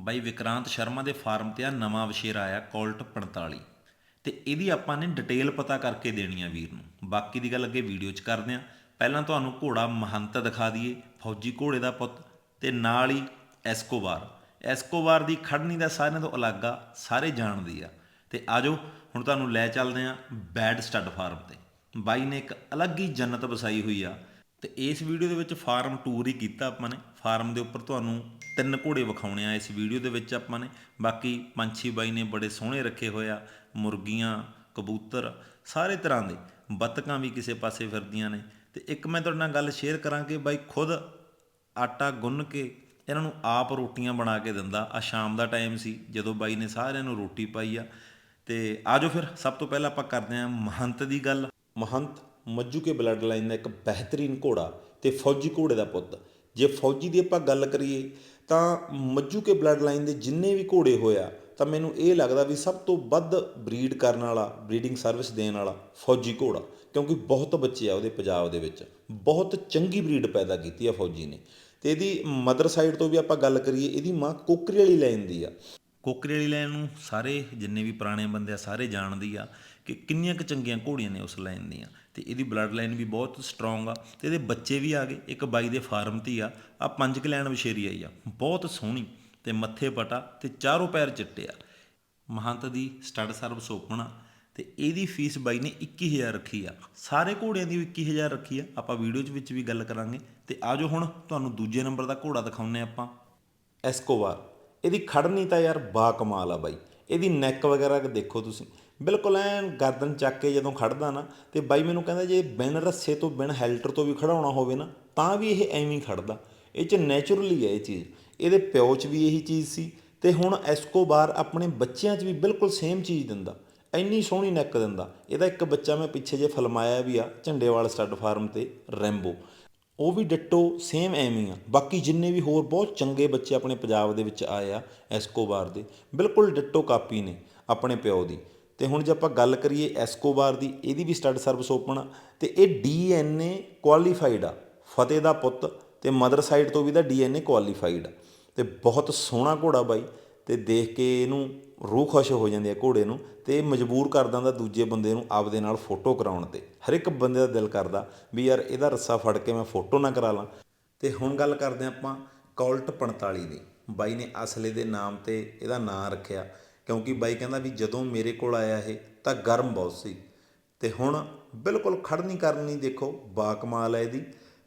ਬਾਈ ਵਿਕਰਾਂਤ ਸ਼ਰਮਾ ਦੇ ਫਾਰਮ ਤੇ ਆ ਨਵਾਂ ਵਸ਼ੇਰਾ ਆਇਆ ਕੋਲਟ 45 ਤੇ ਇਹਦੀ ਆਪਾਂ ਨੇ ਡਿਟੇਲ ਪਤਾ ਕਰਕੇ ਦੇਣੀ ਆ ਵੀਰ ਨੂੰ। ਬਾਕੀ ਦੀ ਗੱਲ ਅੱਗੇ ਵੀਡੀਓ 'ਚ ਕਰਦੇ ਆ। ਪਹਿਲਾਂ ਤੁਹਾਨੂੰ ਘੋੜਾ ਮਹੰਤ ਦਿਖਾ ਦਈਏ, ਫੌਜੀ ਘੋੜੇ ਦਾ ਪੁੱਤ ਤੇ ਨਾਲ ਹੀ ਐਸਕੋਬਾਰ ਐਸਕੋਬਾਰ ਦੀ ਖੜਨੀ ਦਾ ਸਾਰਿਆਂ ਤੋਂ ਅਲੱਗ ਆ, ਸਾਰੇ ਜਾਣਦੀ ਆ। ਤੇ ਆਜੋ, ਹੁਣ ਤੁਹਾਨੂੰ ਲੈ ਚੱਲਦੇ ਆ ਬੈਡ ਸਟੱਡ ਫਾਰਮ ਤੇ। ਬਾਈ ਨੇ ਇੱਕ ਅਲੱਗ ਹੀ ਜੰਨਤ ਵਸਾਈ ਹੋਈ ਆ। ਤੇ ਇਸ ਵੀਡੀਓ ਦੇ ਵਿੱਚ ਫਾਰਮ ਟੂਰ ਹੀ ਕੀਤਾ ਆਪਾਂ ਨੇ। ਫਾਰਮ ਦੇ ਉੱਪਰ ਤੁਹਾਨੂੰ ਤਿੰਨ ਘੋੜੇ ਵਿਖਾਉਣੇ ਆ ਇਸ ਵੀਡੀਓ ਦੇ ਵਿੱਚ ਆਪਾਂ ਨੇ। ਬਾਕੀ ਪੰਛੀ ਬਾਈ ਨੇ ਬੜੇ ਸੋਹਣੇ ਰੱਖੇ ਹੋਏ ਆ, ਮੁਰਗੀਆਂ, ਕਬੂਤਰ, ਸਾਰੇ ਤਰ੍ਹਾਂ ਦੇ ਬੱਤਕਾਂ ਵੀ ਕਿਸੇ ਪਾਸੇ ਫਿਰਦੀਆਂ ਨੇ। ਤੇ ਇੱਕ ਮੈਂ ਤੁਹਾਡੇ ਨਾਲ ਗੱਲ ਸ਼ੇਅਰ ਕਰਾਂ ਕਿ ਬਾਈ ਖੁਦ ਆਟਾ ਗੁੰਨ ਕੇ ਇਹਨਾਂ ਨੂੰ ਆਪ ਰੋਟੀਆਂ ਬਣਾ ਕੇ ਦਿੰਦਾ। ਆ ਸ਼ਾਮ ਦਾ ਟਾਈਮ ਸੀ, ਜਦੋਂ ਬਾਈ ਨੇ ਸਾਰਿਆਂ ਨੂੰ ਰੋਟੀ ਪਾਈ ਆ। ਤੇ ਆਜੋ ਫਿਰ, ਸਭ ਤੋਂ ਪਹਿਲਾਂ ਆਪਾਂ ਕਰਦੇ ਹਾਂ ਮਹੰਤ ਦੀ ਗੱਲ। ਮਹੰਤ ਮੱਜੂ ਕੇ ਬਲੱਡ ਲਾਈਨ ਦਾ ਇੱਕ ਬਿਹਤਰੀਨ ਘੋੜਾ ਤੇ ਫੌਜੀ ਘੋੜੇ ਦਾ ਪੁੱਤ। ਜੇ ਫੌਜੀ ਦੀ ਆਪਾਂ ਗੱਲ ਕਰੀਏ ਤਾਂ ਮੱਜੂ ਕੇ ਬਲੱਡ ਲਾਈਨ ਦੇ ਜਿੰਨੇ ਵੀ ਘੋੜੇ ਹੋਇਆ, ਤਾਂ ਮੈਨੂੰ ਇਹ ਲੱਗਦਾ ਵੀ ਸਭ ਤੋਂ ਵੱਧ ਬਰੀਡ ਕਰਨ ਵਾਲਾ ਬਰੀਡਿੰਗ ਸਰਵਿਸ ਦੇਣ ਵਾਲਾ ਫੌਜੀ ਘੋੜਾ, ਕਿਉਂਕਿ ਬਹੁਤ ਬੱਚੇ ਆ ਉਹਦੇ ਪੰਜਾਬ ਦੇ ਵਿੱਚ। ਬਹੁਤ ਚੰਗੀ ਬਰੀਡ ਪੈਦਾ ਕੀਤੀ ਆ ਫੌਜੀ ਨੇ। ਤੇ ਇਹਦੀ ਮਦਰ ਸਾਈਡ ਤੋਂ ਵੀ ਆਪਾਂ ਗੱਲ ਕਰੀਏ, ਇਹਦੀ ਮਾਂ ਕੋਕਰੀ ਵਾਲੀ ਲਾਈਨ ਦੀ ਆ। ਕੋਕਰੇ ਵਾਲੀ ਲਾਈਨ ਨੂੰ ਸਾਰੇ ਜਿੰਨੇ ਵੀ ਪੁਰਾਣੇ ਬੰਦੇ ਆ, ਸਾਰੇ ਜਾਣਦੀ ਆ ਕਿ ਕਿੰਨੀਆਂ ਕੁ ਚੰਗੀਆਂ ਘੋੜੀਆਂ ਨੇ ਉਸ ਲਾਈਨ ਦੀਆਂ। ਤੇ ਇਹਦੀ ਬਲੱਡ ਲਾਈਨ ਵੀ ਬਹੁਤ ਸਟਰੋਂਗ ਆ ਤੇ ਇਹਦੇ ਬੱਚੇ ਵੀ ਆ ਗਏ, ਇੱਕ ਬਾਈ ਦੇ ਫਾਰਮ ਤੇ ਹੀ ਆ। ਆ ਪੰਜ ਕੁ ਲੈਣ ਵਿਸ਼ੇਰੀ ਆਈ ਆ, ਬਹੁਤ ਸੋਹਣੀ ਤੇ ਮੱਥੇ ਪਟਾ ਤੇ ਚਾਰੋਂ ਪੈਰ ਚਿੱਟੇ ਆ। ਮਹੰਤ ਦੀ ਸਟੱਡ ਸਰਵਿਸ ਓਪਨ ਆ ਤੇ ਇਹਦੀ ਫੀਸ ਬਾਈ ਨੇ 21000 ਰੱਖੀ ਆ। ਸਾਰੇ ਘੋੜਿਆਂ ਦੀ 21000 ਰੱਖੀ ਆ। ਆਪਾਂ ਵੀਡੀਓ 'ਚ ਵਿੱਚ ਵੀ ਗੱਲ ਕਰਾਂਗੇ ਤੇ ਆਜੋ ਹੁਣ ਤੁਹਾਨੂੰ ਦੂਜੇ ਨੰਬਰ ਦਾ ਘੋੜਾ ਦਿਖਾਉਂਦੇ ਆਪਾਂ ਐਸਕੋਬਾਰ ਇਹਦੀ ਖੜਨੀ ਤਾਂ ਯਾਰ ਬਾ ਕਮਾਲ ਆ ਬਾਈ। ਇਹਦੀ ਨੈਕ ਵਗੈਰਾ ਦੇਖੋ ਤੁਸੀਂ, ਬਿਲਕੁਲ ਐਨ ਗਰਦਨ ਚੱਕ ਕੇ ਜਦੋਂ ਖੜਦਾ ਨਾ, ਤੇ ਬਾਈ ਮੈਨੂੰ ਕਹਿੰਦਾ ਜੇ ਬਿਨ ਰੱਸੇ ਤੋਂ ਬਿਨ ਹੈਲਟਰ ਤੋਂ ਵੀ ਖੜਾਉਣਾ ਹੋਵੇ ਨਾ, ਤਾਂ ਵੀ ਇਹ ਐਵੇਂ ਹੀ ਖੜਦਾ। ਇਹ ਚ ਨੇਚਰਲੀ ਹੈ ਇਹ ਚੀਜ਼। ਇਹਦੇ ਪਿਓ ਚ ਵੀ ਇਹੀ ਚੀਜ਼ ਸੀ, ਤੇ ਹੁਣ ਐਸਕੋਬਾਰ ਆਪਣੇ ਬੱਚਿਆਂ 'ਚ ਵੀ ਬਿਲਕੁਲ ਸੇਮ ਚੀਜ਼ ਦਿੰਦਾ। ਇੰਨੀ ਸੋਹਣੀ ਨੈਕ ਦਿੰਦਾ। ਇਹਦਾ ਇੱਕ ਬੱਚਾ ਮੈਂ ਪਿੱਛੇ ਜੇ ਫਲਮਾਇਆ ਵੀ ਆ, ਝੰਡੇਵਾਲ ਸਟੱਡ ਫਾਰਮ ਤੇ ਰੈਂਬੋ ਉਹ ਵੀ ਡਿੱਟੋ ਸੇਮ ਐਵੇਂ ਆ। ਬਾਕੀ ਜਿੰਨੇ ਵੀ ਹੋਰ ਬਹੁਤ ਚੰਗੇ ਬੱਚੇ ਆਪਣੇ ਪੰਜਾਬ ਦੇ ਵਿੱਚ ਆਏ ਆ ਐਸਕੋਬਾਰ ਦੇ, ਬਿਲਕੁਲ ਡਿੱਟੋ ਕਾਪੀ ਨੇ ਆਪਣੇ ਪਿਓ ਦੀ। ਤੇ ਹੁਣ ਜੇ ਆਪਾਂ ਗੱਲ ਕਰੀਏ ਐਸਕੋਬਾਰ ਦੀ, ਇਹਦੀ ਵੀ ਸਟੱਡ ਸਰਵਿਸ ਓਪਨ ਆ ਤੇ ਇਹ ਡੀਐਨਏ ਕੁਆਲੀਫਾਈਡ ਆ। ਫਤਿਹ ਦਾ ਪੁੱਤ ਤੇ ਮਦਰ ਸਾਈਡ ਤੋਂ ਵੀ ਦਾ ਡੀਐਨਏ ਕੁਆਲੀਫਾਈਡ ਆ। ਤੇ ਬਹੁਤ ਸੋਹਣਾ ਘੋੜਾ ਬਾਈ। ਤੇ ਦੇਖ ਕੇ ਇਹਨੂੰ ਰੂਹ ਖੁਸ਼ ਹੋ ਜਾਂਦੀ ਹੈ ਘੋੜੇ ਨੂੰ ਤੇ ਇਹ ਮਜਬੂਰ ਕਰ ਦਿੰਦਾ ਦੂਜੇ ਬੰਦੇ ਨੂੰ ਆਪਦੇ ਨਾਲ ਫੋਟੋ ਕਰਾਉਣ ਤੇ। ਹਰ ਇੱਕ ਬੰਦੇ ਦਾ ਦਿਲ ਕਰਦਾ ਵੀ ਯਾਰ ਇਹਦਾ ਰੱਸਾ ਫੜ ਕੇ ਮੈਂ ਫੋਟੋ ਨਾ ਕਰਾ ਲਾਂ। ਤੇ ਹੁਣ ਗੱਲ ਕਰਦੇ ਹਾਂ ਆਪਾਂ ਕੌਲਟ 45 ਦੀ। ਬਾਈ ਨੇ ਅਸਲੇ ਦੇ ਨਾਮ ਤੇ ਇਹਦਾ ਨਾਂ ਰੱਖਿਆ, ਕਿਉਂਕਿ ਬਾਈ ਕਹਿੰਦਾ ਵੀ ਜਦੋਂ ਮੇਰੇ ਕੋਲ ਆਇਆ ਇਹ ਤਾਂ ਗਰਮ ਬਹੁਤ ਸੀ। ਤੇ ਹੁਣ ਬਿਲਕੁਲ ਖੜਨੀ ਕਰਨੀ ਦੇਖੋ ਬਾ ਕਮਾਲ ਹੈ ਇਹਦੀ।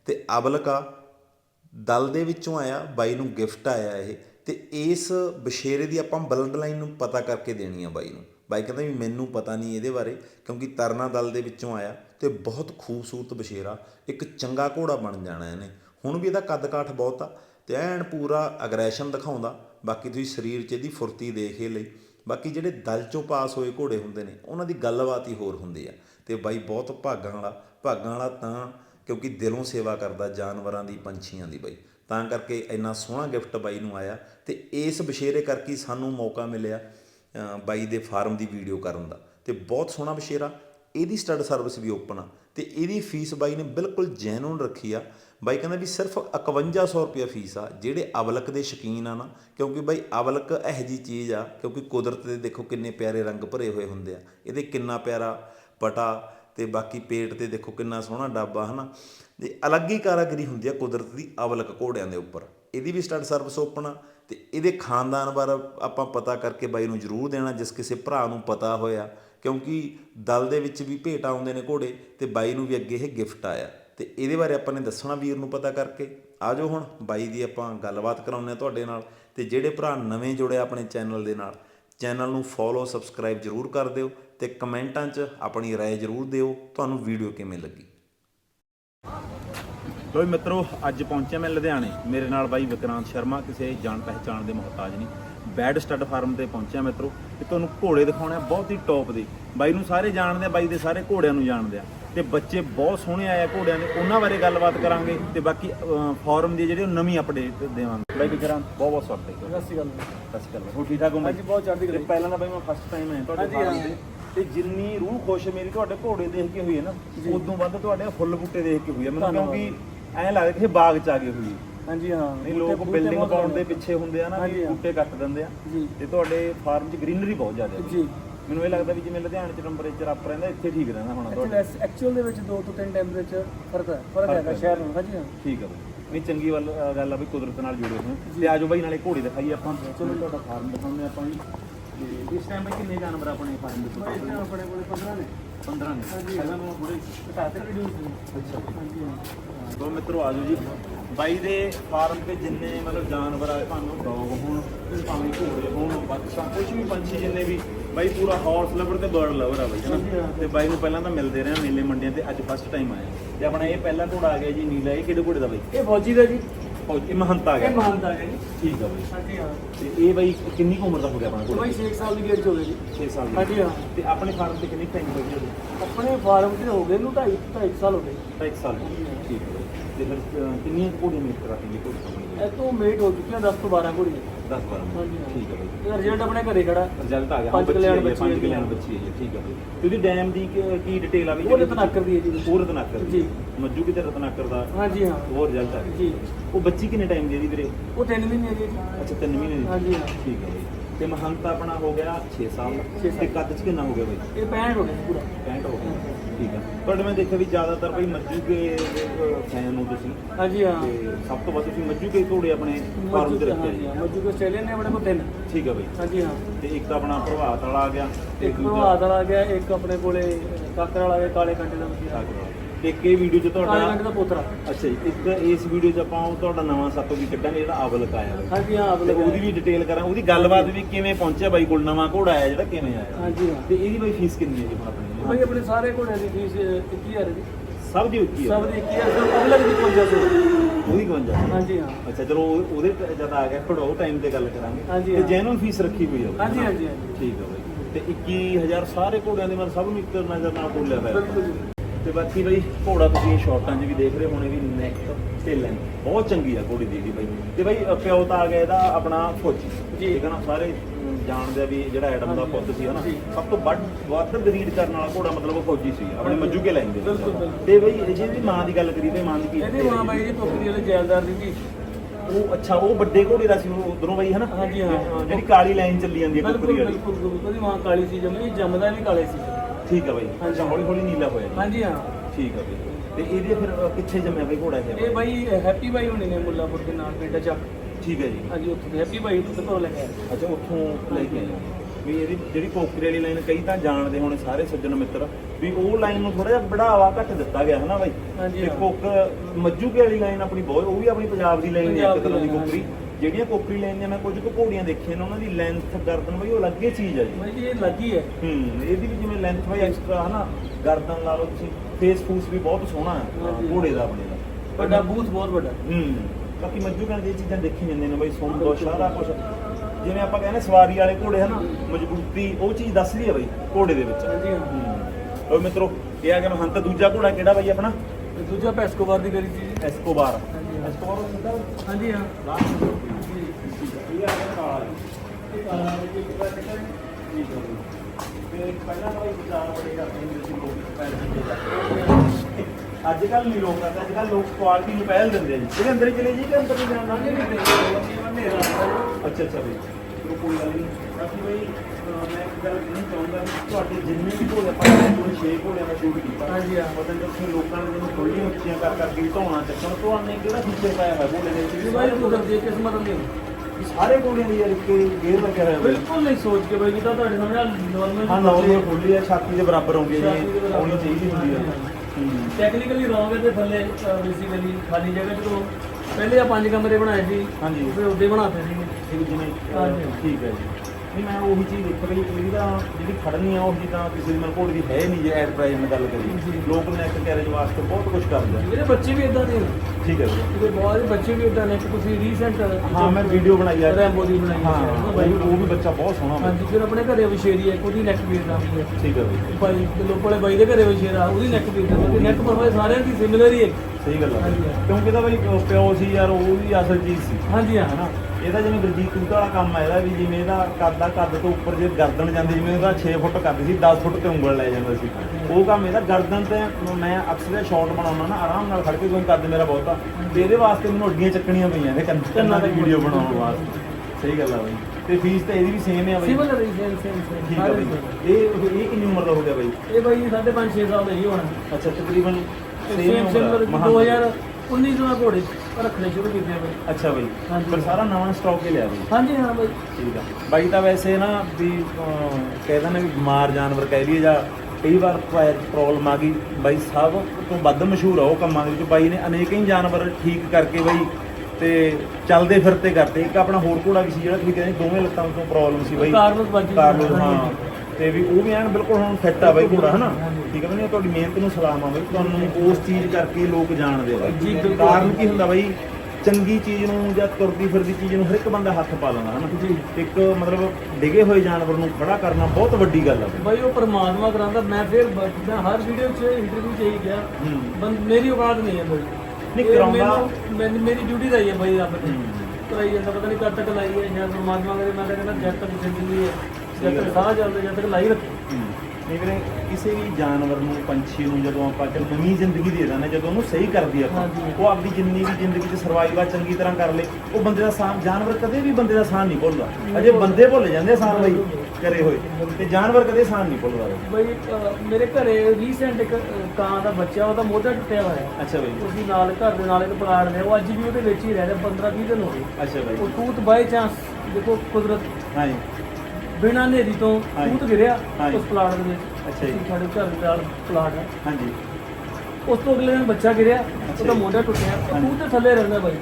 ਤੇ ਅਬਲਕਾ ਦਲ ਦੇ ਵਿੱਚੋਂ ਆਇਆ, ਬਾਈ ਨੂੰ ਗਿਫਟ ਆਇਆ ਇਹ। ਤੇ ਇਸ ਬਸ਼ੇਰੇ ਦੀ ਆਪਾਂ ਬਲੱਡ ਲਾਈਨ ਨੂੰ ਪਤਾ ਕਰਕੇ ਦੇਣੀ ਆ ਬਾਈ ਨੂੰ। ਬਾਈ ਕਹਿੰਦਾ ਵੀ ਮੈਨੂੰ ਪਤਾ ਨਹੀਂ ਇਹਦੇ ਬਾਰੇ, ਕਿਉਂਕਿ ਤਰਨਾ ਦਲ ਦੇ ਵਿੱਚੋਂ ਆਇਆ ਤੇ ਬਹੁਤ ਖੂਬਸੂਰਤ ਬਸ਼ੇਰਾ, ਇੱਕ ਚੰਗਾ ਘੋੜਾ ਬਣ ਜਾਣਾ ਇਹਨੇ। ਹੁਣ ਵੀ ਇਹਦਾ ਕੱਦ ਕਾਠ ਬਹੁਤ ਆ ਤੇ ਐਨ ਪੂਰਾ ਅਗਰੈਸ਼ਨ ਦਿਖਾਉਂਦਾ, ਬਾਕੀ ਤੁਸੀਂ ਸਰੀਰ 'ਚ ਇਹਦੀ ਫੁਰਤੀ ਦੇਖ ਹੀ ਲਈ। ਬਾਕੀ ਜਿਹੜੇ ਦਲ ਚੋਂ ਪਾਸ ਹੋਏ ਘੋੜੇ ਹੁੰਦੇ ਨੇ, ਉਹਨਾਂ ਦੀ ਗੱਲਬਾਤ ਹੀ ਹੋਰ ਹੁੰਦੀ ਆ। ਤੇ ਬਾਈ ਬਹੁਤ ਭਾਗਾਂ ਵਾਲਾ ਭਾਗਾਂ ਵਾਲਾ ਤਾਂ ਕਿਉਂਕਿ ਦਿਲੋਂ ਸੇਵਾ ਕਰਦਾ ਜਾਨਵਰਾਂ ਦੀ, ਪੰਛੀਆਂ ਦੀ ਬਾਈ। ਤਾਂ ਕਰਕੇ ਇੰਨਾ ਸੋਹਣਾ ਗਿਫਟ ਬਾਈ ਨੂੰ ਆਇਆ ਤੇ ਇਸ ਬਸ਼ੇਰੇ ਕਰਕੇ ਸਾਨੂੰ ਮੌਕਾ ਮਿਲਿਆ ਬਾਈ ਦੇ ਫਾਰਮ ਦੀ ਵੀਡੀਓ ਕਰਨ ਦਾ। ਤੇ ਬਹੁਤ ਸੋਹਣਾ ਬਸ਼ੇਰਾ, ਇਹਦੀ ਸਟੱਡ ਸਰਵਿਸ ਵੀ ਓਪਨ ਆ ਤੇ ਇਹਦੀ ਫੀਸ ਬਾਈ ਨੇ ਬਿਲਕੁਲ ਜੈਨੂਨ ਰੱਖੀ ਆ। ਬਾਈ ਕਹਿੰਦਾ ਵੀ ਸਿਰਫ 5100 ਰੁਪਏ ਫੀਸ ਆ, ਜਿਹੜੇ ਅਵਲਕ ਦੇ ਸ਼ਕੀਨ ਆ ਨਾ, ਕਿਉਂਕਿ ਬਾਈ ਅਵਲਕ ਇਹੋ ਜੀ ਚੀਜ਼ ਆ, ਕਿਉਂਕਿ ਕੁਦਰਤ ਦੇ ਦੇਖੋ ਕਿੰਨੇ ਪਿਆਰੇ ਰੰਗ ਭਰੇ ਹੋਏ ਹੁੰਦੇ ਆ। ਇਹਦੇ ਕਿੰਨਾ ਪਿਆਰਾ ਪਟਾ ਤੇ ਬਾਕੀ ਪੇਟ ਤੇ ਦੇਖੋ ਕਿੰਨਾ ਸੋਹਣਾ ਡੱਬਾ, ਹਨਾ? ਤੇ ਅਲੱਗ ਹੀ ਕਾਰਾਗਰੀ ਹੁੰਦੀ ਆ ਕੁਦਰਤ ਦੀ ਅਵਲਕ ਘੋੜਿਆਂ ਦੇ ਉੱਪਰ ਇਹਦੀ ਵੀ ਸਟੱਡ ਸਰਵਿਸ ਓਪਨ ਆ ਤੇ ਇਹਦੇ ਖਾਨਦਾਨ ਬਾਰੇ ਆਪਾਂ ਪਤਾ ਕਰਕੇ ਬਾਈ ਨੂੰ ਜ਼ਰੂਰ ਦੇਣਾ ਜਿਸ ਕਿਸੇ ਭਰਾ ਨੂੰ ਪਤਾ ਹੋਇਆ ਕਿਉਂਕਿ ਦਲ ਦੇ ਵਿੱਚ ਵੀ ਭੇਟ ਆਉਂਦੇ ਨੇ ਘੋੜੇ ਤੇ ਬਾਈ ਨੂੰ ਵੀ ਅੱਗੇ ਇਹ ਗਿਫਟ ਆਇਆ ਤੇ ਇਹਦੇ ਬਾਰੇ ਆਪਾਂ ਨੇ ਦੱਸਣਾ ਵੀਰ ਨੂੰ ਪਤਾ ਕਰਕੇ ਆਜੋ ਹੁਣ ਬਾਈ ਦੀ ਆਪਾਂ ਗੱਲਬਾਤ ਕਰਾਉਂਦੇ ਆ ਤੁਹਾਡੇ ਨਾਲ ਤੇ ਜਿਹੜੇ ਭਰਾ ਨਵੇਂ ਜੁੜੇ ਆਪਣੇ ਚੈਨਲ ਦੇ ਨਾਲ ਚੈਨਲ ਨੂੰ ਫੋਲੋ ਸਬਸਕ੍ਰਾਈਬ ਜਰੂਰ ਕਰ ਦਿਓ ਤੇ ਕਮੈਂਟਾਂ 'ਚ ਆਪਣੀ رائے ਜਰੂਰ ਦਿਓ ਤੁਹਾਨੂੰ ਵੀਡੀਓ ਕਿਵੇਂ ਲੱਗੀ ਲੋ ਮਿੱਤਰੋ ਅੱਜ ਪਹੁੰਚਿਆ ਮੈਂ ਲੁਧਿਆਣੇ। ਮੇਰੇ ਨਾਲ ਬਾਈ ਵਿਕਰਾਂਤ ਸ਼ਰਮਾ ਕਿਸੇ ਜਾਣ ਪਹਿਚਾਣ ਦੇ ਮੁਹਤਾਜ ਨਹੀਂ। ਬੈਡ ਸਟੱਡ ਫਾਰਮ ਤੇ ਪਹੁੰਚਿਆ ਮਿੱਤਰੋ ਤੇ ਤੁਹਾਨੂੰ ਘੋੜੇ ਦਿਖਾਉਣੇ ਆ ਬਹੁਤ ਹੀ ਟੌਪ ਦੇ। ਬਾਈ ਨੂੰ ਸਾਰੇ ਜਾਣਦੇ ਆ ਬਾਈ ਦੇ ਸਾਰੇ ਘੋੜਿਆਂ ਨੂੰ ਜਾਣਦੇ ਆ। ਤੇ ਬੱਚੇ ਬਹੁਤ ਸੋਹਣੇ ਆਏ ਆ ਘੋੜਿਆਂ ਦੇ ਉਹਨਾਂ ਬਾਰੇ ਗੱਲਬਾਤ ਕਰਾਂਗੇ ਤੇ ਬਾਕੀ ਫਾਰਮ ਦੀ ਜਿਹੜੀ ਉਹ ਨਵੀਂ ਅਪਡੇਟ ਦੇਵਾਂਗੇ। ਬਾਈ ਵਿਕਰਾਂਤ ਬਹੁਤ ਬਹੁਤ ਸਵਾਗਤ ਹੈ। ਸਤਿ ਸ਼੍ਰੀ ਅਕਾਲ। ਸਤਿ ਸ਼੍ਰੀ ਅਕਾਲ ਹੋ ਠੀਕ ਠਾਕ ਹੋ ਹਾਂਜੀ ਬਹੁਤ ਚੜ੍ਹਦੀ ਕਲਾ। ਪਹਿਲਾਂ ਤਾਂ ਬਾਈ ਮੈਂ ਫਸਟ ਟਾਈਮ ਆਇਆ ਤੁਹਾਡੇ ਫਾਰਮ। ਤੇ। ਤੇ ਜਿੰਨੀ ਰੂਹ ਖੁਸ਼ ਮੇਰੀ ਤੁਹਾਡੇ ਘੋੜੇ ਦੇਖ ਕੇ ਹੋਈ ਹੈ ਨਾ ਉਦੋਂ ਵੱਧ ਤੁਹਾਡੇ ਫੁੱਲ ਬੂਟੇ ਦੇਖ ਕੇ ਹੋਈ ਹੈ। ਮੈਨੂੰ। ਕਿਉਂਕਿ ਐਂ ਲੱਗਦਾ ਕਿ ਬਾਗ ਚ ਆ ਗਏ ਹੋਈ ਹੈ। ਹਾਂਜੀ ਹਾਂ ਨਹੀਂ ਲੋਕ ਬਿਲਡਿੰਗ ਪਾਉਣ ਦੇ। ਪਿੱਛੇ ਹੁੰਦੇ ਆ ਨਾ ਵੀ ਹਾਂ। ਬੂਟੇ ਕੱਟ ਦਿੰਦੇ ਆ। ਤੇ ਤੁਹਾਡੇ ਫਾਰਮ 'ਚ ਗ੍ਰੀਨਰੀ ਬਹੁਤ ਜ਼ਿਆਦਾ ਹੈ। ਜੀ। ਮੈਨੂੰ ਇਹ ਲੱਗਦਾ ਵੀ ਜਿਵੇਂ ਲੁਧਿਆਣੇ 'ਚ ਟੈਂਪਰੇਚਰ ਅਪ ਰਹਿੰਦਾ ਇੱਥੇ ਠੀਕ ਰਹਿੰਦਾ ਹੋਣਾ ਤੁਹਾਡੇ। ਐਕਚੁਅਲ ਦੇ ਵਿੱਚ 2 ਤੋਂ 3 ਟੈਂਪਰੇਚਰ ਫ਼ਰਕ ਹੈ ਫ਼ਰਕ ਹੈਗਾ ਹੈ। ਸ਼ਹਿਰ ਨਾਲ ਹਾਂਜੀ ਹਾਂ। ਠੀਕ ਬਈ। ਨਹੀਂ ਚੰਗੀ ਵੱਲ ਅ, ਗੱਲ ਆ ਵੀ ਕੁਦਰਤ ਨਾਲ ਜੁੜੇ ਹੋਏ ਤੇ ਆਜੋ ਬਾਈ ਨਾਲੇ ਘੋੜੇ ਦਿਖਾਈਏ ਆਪਾਂ। ਚਲੋ ਤੁਹਾਡਾ ਫਾਰਮ ਦਿਖਾਉਂਦੇ ਆਪਾਂ ਜੀ। ਤੇ ਇਸ ਟਾਈਮ ਬਾਈ ਕਿੰਨੇ ਜਾਨਵਰ ਆਪਣੇ ਫਾਰਮ ਦੇ ਇਸ ਵਿੱਚ ਟਾਈਮ ਆਪਣੇ ਕੋਲ 15 ਨੇ। 15 ਨੇ? ਹਾਂਜੀ। ਪਹਿਲਾਂ ਨੂੰ ਥੋੜੇ ਘਟਾ ਤੇ ਰਿਡਿਊਸ ਨੇ ਅੱਛਾ। ਹਾਂਜੀ ਹਾਂ। ਦੋ ਮਿੱਤਰੋ ਆਜੋ ਜੀ। ਬਾਈ ਦੇ ਫਾਰਮ ਤੇ ਜਿੰਨੇ ਮਤਲਬ ਜਾਨਵਰ ਆ ਭਾਵੇਂ ਡੌਗ ਹੋਣ ਭਾਵੇਂ ਘੋੜੇ ਹੋਣ ਬੱਚਾ ਕੁਝ ਵੀ ਪੰਛੀ ਜਿੰਨੇ ਵੀ ਬਾਈ ਪੂਰਾ ਹਾਰਸ ਲਵਰ ਤੇ ਬਰਡ ਲਵਰ ਆ ਬਾਈ ਹਨਾ। ਤੇ ਬਾਈ ਨੂੰ ਪਹਿਲਾਂ ਤਾਂ ਮਿਲਦੇ ਰਹੇ ਮੇਲੇ ਮੰਡੀਆਂ ਤੇ ਅੱਜ ਫਸਟ ਟਾਈਮ ਆਇਆ ਤੇ ਆਪਣਾ ਇਹ ਪਹਿਲਾ ਘੋੜਾ ਆ ਗਿਆ ਜੀ ਨੀਲਾ ਇਹ ਕਿਹੜੇ ਘੋੜੇ ਦਾ ਬਾਈ? ਇਹ ਫੌਜੀ ਦਾ ਜੀ। ਇਹ ਮਹੰਤ ਆ ਇਹ ਮਾਨਤਾ ਹੈ ਜੀ। ਠੀਕ ਆ ਬਾਈ। ਹਾਂਜੀ ਹਾਂ। ਤੇ ਇਹ ਬਾਈ ਕਿੰਨੀ ਕੁ ਉਮਰ ਦਾ ਹੋ ਗਿਆ ਆਪਣਾ ਬਾਈ 6 ਸਾਲ ਦੀ ਏਜ ਹੋ ਗਈ ਜੀ। 6 ਸਾਲ ਦੀ। ਹਾਂਜੀ ਹਾਂ। ਤੇ ਆਪਣੇ ਫਾਰਮ ਤੇ ਕਿੰਨੀ ਟਾਈਮ ਹੋ ਆਪਣੇ ਫਾਰਮ ਤੇ ਹੋ ਗਏ ਨੂੰ 2.5 2.5 ਸਾਲ ਹੋ ਗਏ। ਤਾਂ 1 ਸਾਲ ਦੀ ਠੀਕ ਹੈ ਬਾਈ। ਤੇ ਫਿਰ ਅ, ਕਿੰਨੀਆਂ ਘੋੜੀਆਂ ਮੇਟ ਆਪਣੀ ਇਹ ਤੋਂ ਮੇਟ ਹੋ ਚੁੱਕੀਆਂ 10 ਤੋਂ 12 ਘੋੜੀਆਂ। 10 12 ਹਾਂਜੀ ਹਾਂ ਠੀਕ ਹੈ ਬਾਈ। ਇਹਦਾ ਰਿਜ਼ਲਟ ਆਪਣੇ ਘਰੇ ਖੜਾ ਰਿਜ਼ਲਟ ਆ ਗਿਆ। ਪੰਜ ਬੱਚੀ ਕਲਿਆਣ ਆਈ ਹੈ, ਬੱਚੀ ਪੰਜ ਹੈ। ਕਲਿਆਣ ਬੱਚੀ ਹੈ ਜੀ, ਠੀਕ ਹੈ ਬਈ। ਤੇ ਉਹਦੀ ਡੈਮ ਦੀ ਕੀ- ਕੀ ਡਿਟੇਲ ਆ ਵੀ ਉਹ ਰਤਨਾਕਰ ਦੀ ਹੈ ਜੀ ਉਹ ਰਤਨਾਕਰ ਜੀ। ਮੱਜੂ ਕਿਤੇ ਰਤਨਾਕਰ ਦਾ? ਹਾਂਜੀ ਹਾਂ। ਉਹ ਰਿਜ਼ਲਟ ਆ ਗਿਆ। ਜੀ। ਉਹ ਬੱਚੀ ਕਿੰਨੇ ਟਾਈਮ ਦੀ ਹੈ ਜੀ ਵੀਰੇ? ਉਹ 3 ਮਹੀਨੇ ਦੀ ਹੈ ਜੀ। ਅੱਛਾ 3 ਮਹੀਨੇ ਦੀ। ਹਾਂਜੀ ਹਾਂ। ਠੀਕ ਹੈ ਬਈ। ਤੇ ਮਹੰਤ ਆਪਣਾ ਹੋ ਗਿਆ 6 ਸਾਲ। ਦਾ ਛੇ ਸਾਲ। ਤੇ ਕੱਦ ਚ ਕਿੰਨਾ ਹੋ ਗਿਆ ਬਈ? ਇਹ 65 ਹੋ ਗਿਆ ਪੂਰਾ। 65 ਹੋ ਗਿਆ। ਠੀਕ ਹੈ ਤੁਹਾਡੇ ਮੈਂ ਦੇਖਿਆ ਵੀ ਜ਼ਿਆਦਾਤਰ ਬਈ ਮੱਜੂ ਕੇ ਫੈਨ ਹੋ ਤੁਸੀਂ। ਹਾਂਜੀ ਹਾਂ। ਤੇ ਸਭ ਤੋਂ ਵੱਧ ਤੁਸੀਂ ਮੱਜੂ ਕੇ ਘੋੜੇ ਆਪਣੇ ਫਾਰਮ ਤੇ ਰੱਖਿਆ ਜੀ ਮੱਜੂ ਕੇ ਆਸਟ੍ਰੇਲੀਅਨ ਨੇ ਆਪਣੇ ਕੋਲ ਤਿੰਨ। ਠੀਕ ਹੈ ਬਈ। ਹਾਂਜੀ ਹਾਂ। ਤੇ ਇੱਕ ਤਾਂ ਆਪਣਾ ਪ੍ਰਭਾਤ ਵਾਲਾ ਆ ਗਿਆ ਇੱਕ ਪ੍ਰਭਾਤ ਵਾਲਾ ਆ ਗਿਆ ਇੱਕ ਆਪਣੇ ਕੋਲੇ ਕਾਕਰ ਵਾਲਾ ਆ ਗਿਆ ਕਾਲੇ ਕੰਟੇ ਦਾ ਤੇ ਇੱਕ ਇਹ ਵੀਡੀਓ 'ਚ ਕਾਲੇ ਤੁਹਾਡਾ ਕੰਟੇ ਦਾ ਪੋਤਰਾ। ਅੱਛਾ ਜੀ ਇੱਕ ਇਸ ਵੀਡੀਓ 'ਚ ਆਪਾਂ ਉਹ ਤੁਹਾਡਾ ਨਵਾਂ ਸੱਪ ਵੀ ਕੱਢਾਂਗੇ ਜਿਹੜਾ ਅਵਲਕ ਆਇਆ ਵਾ। ਹਾਂਜੀ ਹਾਂ ਤੇ ਉਹਦੀ ਵੀ ਡਿਟੇਲ ਕਰਾਂ ਉਹਦੀ ਗੱਲਬਾਤ ਵੀ ਕਿਵੇਂ ਪਹੁੰਚਿਆ ਬਾਈ ਕੋਲ? ਨਵਾਂ ਘੋੜਾ ਆਇਆ ਜਿਹੜਾ ਕਿਵੇਂ ਆਇਆ? ਹਾਂਜੀ ਹਾਂ। ਤੇ ਇਹਦੀ ਬਾਈ ਫੀਸ ਕਿੰਨੀ ਹੈ ਜੀ ਹੁਣ ਆਪਣੀ? ਬਈ ਆਪਣੇ ਸਾਰੇ ਘੋੜਿਆਂ ਦੀ ਫੀਸ 21000 ਹੈ ਜੀ। ਸਭ ਦੀ ਉੱਚੀ ਹੈ? ਸਭ ਦੀ 21000 ਸਭ ਅਲੱਗ ਦੀ 5500 ਉਹਦੀ 52 ਹਾਂਜੀ ਹਾਂ। ਅੱਛਾ ਚਲੋ ਉਹ- ਉਹਦੇ ਟ- ਜਦ ਆ ਗਿਆ ਉਹ ਟਾਈਮ ਤੇ ਗੱਲ ਕਰਾਂਗੇ। ਹਾਂਜੀ, ਤੇ ਹਾਂ। ਜੈਨੂਨ ਫੀਸ ਰੱਖੀ ਹੋਈ ਹਾਂਜੀ ਹਾਂਜੀ ਹਾਂਜੀ। ਠੀਕ ਹੈ ਬਾਈ। ਤੇ 21000 ਸਾਰੇ ਘੋੜਿਆਂ ਦੇ ਮਨ ਸਭ ਨੂੰ ਇੱਕ ਨਜ਼ਰ ਨਾਲ ਬੋਲਿਆ ਹੋਇਆ। ਬਿਲਕੁਲ ਜੀ। ਤੇ ਬਾਕੀ ਬਈ ਘੋੜਾ ਤੁਸੀਂ ਸ਼ਾਰਟਾਂ 'ਚ ਵੀ ਦੇਖ ਰਹੇ ਹੋਣੇ ਵੀ ਨੈਕ ਤੇ ਲੈਂਥ ਬਹੁਤ ਚੰਗੀ ਆ ਘੋੜੀ ਦੀ ਇਹਦੀ ਬਈ ਤੇ ਬਈ ਪਿਓ ਤਾਂ ਆ ਗਿਆ ਇਹਦਾ ਆਪਣਾ ਫੌਜੀ ਜੀ। ਠੀਕ ਹੈ ਨਾ ਸਾਰੇ ਜਾਣਦੇ ਆ ਵੀ ਜਿਹੜਾ ਐਡਮ ਦਾ ਪੁੱਤ ਸੀ ਹਨਾ। ਸਭ ਤੋਂ ਵੱਧ ਵੱਧ ਬਰੀਡ ਕਰਨ ਵਾਲਾ ਘੋੜਾ ਮਤਲਬ ਉਹ ਫੌਜੀ ਸੀ ਆਪਣੇ ਮੱਜੂ ਕੇ ਲੈਂਦੇ। ਤੇ ਬਈ ਜੇ ਇਹਦੀ ਮਾਂ ਦੀ ਗੱਲ ਕਰੀਏ ਤੇ ਮਾਂ ਦੀ ਕੀ ਇਹਦੀ ਮਾਂ ਬਾਈ ਜੀ ਟੋਕਰੀ ਵਾਲੇ ਜੈਲਦਾਰ ਦੀ ਧੀ ਉਹ ਅੱਛਾ ਉਹ ਵੱਡੇ ਘੋੜੇ ਦਾ ਸੀ ਉਹ ਉਧਰੋਂ ਬਈ ਹਨਾ ਹਾਂਜੀ, ਹਾਂ। ਜਿਹੜੀ ਕਾਲੀ ਲਾਈਨ ਚੱਲੀ ਜਾਂਦੀ ਹੈ ਕੁੱਕਰੀ ਵਾਲੀ ਬਿਲਕੁਲ ਬਿਲਕੁਲ। ਉਹਦੀ ਮਾਂ ਕਾਲੀ ਸੀ ਜੰਮੀ ਜੰਮਦਾ ਵੀ ਕਾਲੇ ਸੀ ਠੀਕ ਹੈ ਬਈ। ਹਾਂਜੀ। ਅੱਛਾ ਹੌਲੀ ਹੌਲੀ ਨੀਲਾ ਹੋਇਆ ਜੀ। ਹਾਂਜੀ ਹਾਂ। ਠੀਕ ਹੈ ਬਈ। ਤੇ ਇਹਦੇ ਫਿਰ ਅ, ਕਿੱਥੇ ਜੰਮਿਆ ਬਈ ਘੋੜਾ ਇਹ ਇਹ ਬਾਈ ਹੈਪੀ ਬਾਈ ਹੋਣੀ ਨੇ ਮੁੱਲਾਪੁਰ ਦੇ ਨਾਲ ਪਿੰਡ ਚੱਕ ਠੀਕ ਹੈ ਜੀ। ਹਾਂਜੀ ਉੱਥੇ ਹੈਪੀ ਬਾਈ ਉੱਥੇ ਤੋਂ ਲੈ ਕੇ ਆਏ? ਅੱਛਾ ਉੱਥੋਂ ਲੈ ਕੇ ਆਏ। ਵੀ ਇਹਦੀ ਜਿਹੜੀ ਕੋਕਰੇ ਵਾਲੀ ਲਾਈਨ ਕਈ ਤਾਂ ਜਾਣਦੇ ਹੋਣੇ ਸਾਰੇ ਸੱਜਣ ਮਿੱਤਰ। ਵੀ ਉਹ ਲਾਈਨ ਨੂੰ ਥੋੜਾ ਜਿਹਾ ਬੜਾਵਾ ਘੱਟ ਦਿੱਤਾ ਗਿਆ ਹਨਾ ਬਾਈ? ਤੇ ਹਾਂ। ਕੋਕ ਮੱਜੂਕੇ ਵਾਲੀ ਲਾਈਨ ਆਪਣੀ ਬਹੁਤ ਉਹ ਵੀ ਆਪਣੀ ਪੰਜਾਬ ਦੀ ਲਾਈਨ ਹੈ ਇੱਕ ਤਰ੍ਹਾਂ ਦੀ ਕੋਕਰੀ। ਜਿਹੜੀਆਂ ਕੋਕਰੀ ਲਾਈਨ ਦੀਆਂ ਮੈਂ ਕੁਝ ਕੁ ਘੋੜੀਆਂ ਦੇਖੀਆਂ ਨੇ ਉਹਨਾਂ ਦੀ ਲੈਂਥ ਗਰਦਨ ਬਈ ਉਹ ਅਲੱਗ ਹੀ ਚੀਜ਼ ਹੈ ਜੀ। ਬਾਈ ਜੀ ਇਹ ਲੱਗੀ ਹੈ ਹੂੰ। ਇਹਦੀ ਵੀ ਜਿਵੇਂ ਲੈਂਥ ਬਾਈ ਐਕਸਟਰਾ ਹਨਾ? ਗਰਦਨ ਲਾ ਲਓ ਤੁਸੀਂ ਫੇਸ ਫੂਸ ਵੀ ਬਹੁਤ ਸੋਹਣਾ ਹੈ। ਘੋੜੇ ਦਾ ਆਪਣੇ ਦਾ। ਵੱਡਾ ਬੂਥ ਬਹੁਤ ਵੱਡਾ। ਹੂੰ ਬਾਕੀ ਮੱਜੂ ਕਹਿੰਦੇ ਇਹ ਚੀਜ਼ਾਂ ਦੇਖੀ ਜਾਂਦੀਆਂ ਨੇ ਬਈ ਸੁਣ ਦੋ ਸਾਰਾ ਕੁਝ ਜਿਵੇਂ ਆਪਾਂ ਕਹਿੰਦੇ ਸਵਾਰੀ ਵਾਲੇ ਘੋੜੇ ਹਨਾ? ਮਜ਼ਬੂਤੀ ਉਹ ਚੀਜ਼ ਦੱਸਦੀ ਹੈ ਬਈ ਘੋੜੇ ਦੇ ਵਿੱਚ। ਹਾਂਜੀ ਹਾਂ। ਹੂੰ ਉਹ ਮਿੱਤਰੋ ਇਹ ਆ ਗਿਆ ਮਹੰਤ ਦੂਜਾ ਘੋੜਾ ਕਿਹੜਾ ਬਈ ਆਪਣਾ ਤੇ ਦੂਜਾ ਪੈਸਕੋਬਾਰ ਦੀ ਕਰੀ ਸੀ ਐਸਕੋਬਾਰ ਹਾਂਜੀ ਹਾਂ। ਐਸਕੋਬਾਰ ਉਹ ਹੁੰਦਾ ਹਾਂਜੀ ਹਾਂ ਲਾਸਟ ਇਹ ਆ ਗਿਆ ਕਾਲਾ। ਇਹ ਕਾਲਾ ਬਾਈ ਜੀ ਵਾਰ ਨਿਕਲ ਠੀਕ ਹੈ ਬਈ ਤੇ ਪਹਿਲਾਂ ਇਹ ਵਿਚਾਰ ਬੜੇ ਕਰਦੇ ਹੁੰਦੇ ਸੀ ਲੋਕ ਪਹਿਲ ਦਿੰਦੇ ਅੱਜ ਕੱਲ ਨਹੀਂ ਲੋਕ ਕਰਦੇ ਅੱਜ ਕੱਲ ਲੋਕ ਕੁਆਲਿਟੀ ਨੂੰ ਪਹਿਲ ਦਿੰਦੇ ਆ ਜੀ ਇਹਦੇ ਅੰਦਰ ਹੀ ਚਲੇ ਜੀ ਕਿ ਅੰਦਰ ਨਹੀਂ ਜਾਣਾ ਨਹੀਂ ਨਹੀਂ ਅੱਛਾ ਅੱਛਾ ਬਈ ਚਲੋ ਕੋਈ ਗੱਲ ਨਹੀਂ ਬਾਕੀ ਬਈ ਮੈਂ ਇੱਕ ਗੱਲ ਨਹੀਂ ਚਾਹੁੰਦਾ ਕਿ ਤੁਹਾਡੇ ਜਿੰਨੇ ਵੀ ਘੋੜੇ ਆਪਾਂ ਪੂਰੇ 6 ਘੋੜਿਆਂ ਦਾ ਸ਼ੂਟ ਕੀਤਾ। ਹਾਂਜੀ ਹਾਂ। ਪਤਾ ਨਹੀਂ ਤੁਸੀਂ ਲੋਕਾਂ ਨੇ ਜਿਹਨੂੰ ਖੋਲੀਆਂ ਉੱਚੀਆਂ ਕਰ ਕਰਕੇ ਧੌਣਾ ਚੱਕਣ ਤੁਹਾਨੇ ਕਿਹੜਾ ਫੀਚਰ ਪਾਇਆ ਹੋਇਆ ਘੋੜੇ ਦੇ ਵਿੱਚ? ਬਾਈ ਕੁਦਰਤ ਦੀ ਕਿਸਮਤ ਹੁੰਦੀ ਹੈ। ਸਾਰੇ ਘੋੜਿਆਂ ਦੀ ਯਾਰ ਇੱਕ ਗੇਅਰ ਲੱਗਿਆ ਹੋਇਆ ਬਿਲਕੁਲ ਨਹੀਂ ਸੋਚ ਕੇ ਬਾਈ ਜੀ ਤਾਂ ਤੁਹਾਡੇ ਸਾਹਮਣੇ ਨਾਰਮਲ ਹਾਂ ਨੌਰਮਲ ਖੋਲੀ ਆ ਛਾਤੀ ਦੇ ਬਰਾਬਰ ਆਉਂਦੀ ਹੈ ਛਾਤੀ ਦੇ ਜੀ। ਆਉਣੀ ਚਾਹੀਦੀ ਹੁੰਦੀ ਆ। ਹੂੰ। ਟੈਕਨੀਕਲੀ ਰੋਂਗ ਹੈ ਤੇ ਥੱਲੇ ਬੇਸਿਕਲੀ ਖਾਲੀ ਜਗ੍ਹਾ ਤੋਂ ਪਹਿਲੇ ਆ ਪੰਜ ਕਮਰੇ ਬਣਾਏ ਸੀ ਹਾਂਜੀ। ਫਿਰ ਉੱਦੇ ਬਣਾਤੇ ਸੀ ਠੀਕ ਜਿਵੇਂ। ਠੀਕ ਹੈ ਜੀ। ਨਹੀਂ ਮੈਂ ਉਹੀ ਚੀਜ਼ ਦੇਖ ਰਹੀ ਇਹਦੀ ਤਾਂ ਜਿਹੜੀ ਖੜਨੀ ਆ ਉਹ ਜਿੱਦਾਂ ਕਿਸੇ ਦੀ ਮਨ ਘੋੜੀ ਦੀ ਹੈ ਨਹੀਂ ਜੇ ਪ੍ਰਾਈਸ ਨਾਲ ਗੱਲ ਜੀ। ਕਰੀ ਲੋਕ ਨੈਟ ਕੈਰੇਜ ਵਾਸਤੇ ਬਹੁਤ ਕੁਝ ਕਰਦੇ ਆ। ਮੇਰੇ ਬੱਚੇ ਵੀ ਇਦਾਂ ਦੇ ਨੇ ਠੀਕ ਹੈ ਜੀ। ਇਹਦੇ ਬਹੁਤ ਬੱਚੇ ਵੀ ਇਦਾਂ ਨੇ ਕਿ ਤੁਸੀਂ ਰੀਸੈਂਟ ਹਾਂ ਮੈਂ ਵੀਡੀਓ ਬਣਾਈ ਆ। ਰੈਂਬੋ ਦੀ ਬਣਾਈ ਹਾਂ ਹੈ ਉਹ ਵੀ- ਵੀ ਬੱਚਾ ਬਹੁਤ ਸੋਹਣਾ ਵਾ। ਹਾਂਜੀ ਫਿਰ ਆਪਣੇ ਘਰੇ ਵਿਸ਼ੇਰੀ ਹੈ ਉਹਦੀ ਨੈਕ ਦਾ ਵੀ ਹੈ ਠੀਕ ਹੈ ਬਈ ਭਾਈ ਲੋਕ ਵਾਲੇ ਬਾਈ ਦੇ ਘਰੇ ਵਿਸ਼ੇਰਾ ਉਹਦੀ ਨੈਕ ਵੀਰ ਦਾ ਉਹਦੀ ਨੈਕ ਪਰ ਸਾਰਿਆਂ ਦੀ ਸਿਮਿਲਰ ਹੀ ਹੈ ਸਹੀ ਗੱਲ ਆ। ਹਾਂਜੀ। ਕਿਉਂਕਿ ਤਾਂ ਬਈ ਪਿਓ ਸੀ ਯਾਰ ਉਹ ਵੀ ਅਸਲ ਚੀਜ਼ ਸੀ। ਹਾਂਜੀ ਹਾਂ। ਹਨਾ? ਇਹਦਾ ਜਿਵੇਂ ਗੁਰਜੀਤ ਤੂਤ ਵਾਲਾ ਕੰਮ ਹੈ ਇਹਦਾ ਵੀ ਜਿਵੇਂ ਇਹਦਾ ਕੱਦ ਦਾ ਕੱਦ ਤੋਂ ਉੱਪਰ ਜੇ ਗਰਦਨ ਜਾਂਦੀ ਜਿਵੇਂ ਉਹਦਾ 6 ਫੁੱਟ ਕੱਦ ਸੀ 10 ਫੁੱਟ ਤੇ ਉਂਗਲ ਲੈ ਜਾਂਦਾ ਸੀ। ਉਹ ਕੰਮ ਇਹਦਾ ਗਰਦਨ ਤੇ ਮੈਂ ਅਕਸਰ ਸ਼ਾਰਟ ਬਣਾਉਣਾ ਨਾ ਆਰਾਮ ਨਾਲ ਖੜ ਕੇ ਕੱਦ ਮੇਰਾ ਬਹੁਤ ਆ। ਤੇ ਇਹਦੇ ਵਾਸਤੇ ਮੈਨੂੰ ਅੱਡੀਆਂ ਚੱਕਣੀਆਂ ਪਈਆਂ ਨੇ ਕੰਨ- ਦੀ ਵੀਡੀਓ ਬਣਾਉਣ ਵਾਸਤੇ। ਸਹੀ ਗੱਲ ਆ ਬਾਈ। ਤੇ ਫੀਸ ਤਾਂ ਇਹਦੀ ਵੀ ਸੇਮ ਹੈ ਬਾਈ। ਸਿਵਲ ਰਹੀ ਸੇਮ ਸੇਮ ਠੀਕ ਆ ਬਾਈ। ਇਹ ਇਹ ਕਿੰਨੀ ਉਮਰ ਦਾ ਹੋ ਗਿਆ ਬਾਈ? ਇਹ ਬਾਈ 5.5 6 ਸਾਲ ਦਾ ਹੀ ਹੋਣਾ। ਅੱਛਾ ਤਕਰੀਬਨ ਸੇਮ ਸੇਮ ਮਹਾਂ- 2019 ਤੋਂ ਮੈਂ ਘੋੜੇ। ਰੱਖਣੇ ਸ਼ੁਰੂ ਕੀਤੇ ਬਾਈ। ਅੱਛਾ ਬਾਈ। ਹਾਂਜੀ। ਪਰ ਸਾਰਾ ਨਵਾਂ ਸਟਾਕ ਹੀ ਲਿਆ ਬਾਈ। ਹਾਂਜੀ ਹਾਂ ਬਾਈ। ਠੀਕ ਆ। ਬਾਈ ਤਾਂ ਵੈਸੇ ਨਾ ਵੀ ਅਹ, ਕਹਿ ਦਿੰਦੇ ਵੀ ਬਿਮਾਰ ਜਾਨਵਰ ਕਹਿ ਲਈਏ ਜਾਂ ਕਈ ਵਾਰ ਪ੍ਰੋਬਲਮ ਆ ਗਈ। ਬਾਈ ਸਭ ਤੋਂ ਵੱਧ ਮਸ਼ਹੂਰ ਆ ਉਹ ਕੰਮਾਂ ਦੇ ਵਿੱਚ। ਬਾਈ ਨੇ ਅਨੇਕਾਂ ਹੀ ਜਾਨਵਰ ਠੀਕ ਕਰਕੇ ਬਾਈ ਤੇ ਚੱਲਦੇ ਫਿਰਤੇ ਕਰਤੇ ਇੱਕ ਆਪਣਾ ਹੋਰ ਘੋੜਾ ਵੀ ਸੀ ਜਿਹੜਾ ਤੁਸੀਂ ਕਹਿੰਦੇ ਦੋਵੇਂ ਲੱਤਾਂ ਤੋਂ ਪ੍ਰੋਬਲਮ ਸੀ ਬਾਈ। ਕਾਰਲੋਸ ਬਾਜੀ ਕਾਰਲੋਸ ਹਾਂ। ਤੇ ਵੀ ਉਹ ਵੀ ਐਨ ਬਿਲਕੁਲ ਹੁਣ ਫਿੱਟ ਆ ਬਾਈ ਘੋੜਾ ਹਨਾ। ਠੀਕ ਹੈ ਬਈ ਤੁਹਾਡੀ ਮਿਹਨਤ ਨੂੰ ਸਲਾਮ ਆ ਬਾਈ ਤੁਹਾਨੂੰ ਉਸ ਚੀਜ਼ ਕਰਕੇ ਲੋਕ ਜਾਣਦੇ ਆ ਜੀ। ਕਾਰਨ ਕੀ ਹੁੰਦਾ ਬਾਈ ਚੰਗੀ ਚੀਜ਼ ਨੂੰ ਜਾਂ ਤੁਰਦੀ ਫਿਰਦੀ ਚੀਜ਼ ਨੂੰ ਹਰ ਇੱਕ ਬੰਦਾ ਹੱਥ ਪਾ ਲੈਂਦਾ ਹਨਾ ਜੀ। ਇੱਕ ਮਤਲਬ ਡਿਗੇ ਹੋਏ ਜਾਨਵਰ ਨੂੰ ਖੜਾ ਕਰਨਾ ਬਹੁਤ ਵੱਡੀ ਗੱਲ ਆ ਬਾਈ। ਉਹ ਪਰਮਾਤਮਾ ਕਰਾਂਦਾ ਮੈਂ ਫਿਰ ਮੈਂ ਹਰ ਵੀਡੀਓ 'ਚ ਇੰਟਰਵਿਊ 'ਚ ਇਹੀ ਕਿਹਾ। ਬੰਦ ਮੇਰੀ ਔਕਾਤ ਨਹੀਂ ਹੈ ਬਾਈ ਨਹੀਂ, ਕਰਾਉਂਦਾ- ਮੇਰੀ ਡਿਊਟੀ ਦਾ ਹੀ ਹੈ ਬਾਈ ਰੱਬ ਨੇ। ਕਰਾਈ ਜਾਂਦਾ ਪਤਾ ਨਹੀਂ ਕਦ ਤੱਕ ਲਾਈ ਹੈ ਜਾਂ ਪਰਮਾਤਮਾ ਕਰੇ ਮੈਂ ਤਾਂ ਕਹਿੰਦਾ ਜਦ ਤੱਕ ਜ਼ਿੰਦਗੀ ਹੈ ਜਦ ਗੱਲ ਤੱਕ ਸਾਹ ਚੱਲਦਾ ਜਦ ਤੱਕ ਲਾਈ ਰੱਖੋ। ਨਹੀਂ ਵੀਰੇ ਕਿਸੇ ਵੀ ਜਾਨਵਰ ਨੂੰ ਪੰਛੀ ਨੂੰ ਜਦੋਂ ਆਪਾਂ ਇੱਕ ਨਵੀਂ ਜ਼ਿੰਦਗੀ ਦੇ ਦਿੰਦੇ ਜਦੋਂ ਉਹਨੂੰ ਸਹੀ ਕਰਦੀ ਆਪਾਂ। ਉਹ ਆਪਦੀ ਜਿੰਨੀ ਵੀ ਜ਼ਿੰਦਗੀ 'ਚ ਸਰਵਾਈਵ ਆ ਚੰਗੀ ਤਰ੍ਹਾਂ ਕਰ ਲੇ ਉਹ ਬੰਦੇ ਦਾ ਸਾਹ ਜਾਨਵਰ ਕਦੇ ਵੀ ਬੰਦੇ ਦਾ ਸਾਹ ਨਹੀਂ ਭੁੱਲਦਾ। ਅਜੇ ਬੰਦੇ ਭੁੱਲ ਜਾਂਦੇ ਸਾਹ ਬਾਈ ਕਰੇ ਹੋਏ ਤੇ ਜਾਨਵਰ ਕਦੇ ਸਾਹ ਨਹੀਂ ਭੁੱਲਦਾ। ਬਾਈ। ਮੇਰੇ ਘਰੇ ਰੀਸੈਂਟ ਇੱਕ ਕਾਂ ਦਾ ਬੱਚਾ ਉਹਦਾ ਮੋਢਾ ਟੁੱਟਿਆ ਹੋਇਆ ਹੈ। ਅੱਛਾ ਬਾਈ। ਉਸਦੀ ਨਾਲ ਘਰ ਦੇ ਨਾਲ ਇੱਕ ਪਲਾਟ ਨੇ ਉਹ ਅੱਜ ਵੀ ਉਹਦੇ ਵਿੱਚ ਹੀ ਰਹਿ ਰਿਹਾ 15 20 ਦਿਨ ਹੋ ਗਏ। ਅੱਛਾ ਬਾਈ। ਉਹ ਤੂਤ ਬਾਈ ਚਾਂਸ ਦੇਖੋ ਕੁਦਰਤ। ਹਾਂਜੀ। ਬਿਨਾਂ ਨੇਰੀ ਤੋਂ ਹਾਂਜੀ। ਤੂਤ ਗਿਰਿਆ ਹਾਂਜੀ। ਉਸ ਪਲਾਟ ਦੇ ਵਿੱਚ ਅੱਛਾ ਜੀ। ਸਾਡੇ ਘਰ ਦੇ ਨਾਲ ਪਲਾਟ ਹੈ ਹਾਂਜੀ ਉਸ ਤੋਂ ਅਗਲੇ ਦਿਨ ਬੱਚਾ ਗਿਰਿਆ ਉਹਦਾ ਜੀ। ਮੋਢਾ ਟੁੱਟਿਆ ਉਹ ਹਾਂਜੀ। ਥੱਲੇ ਰਹਿੰਦਾ ਬਾਈ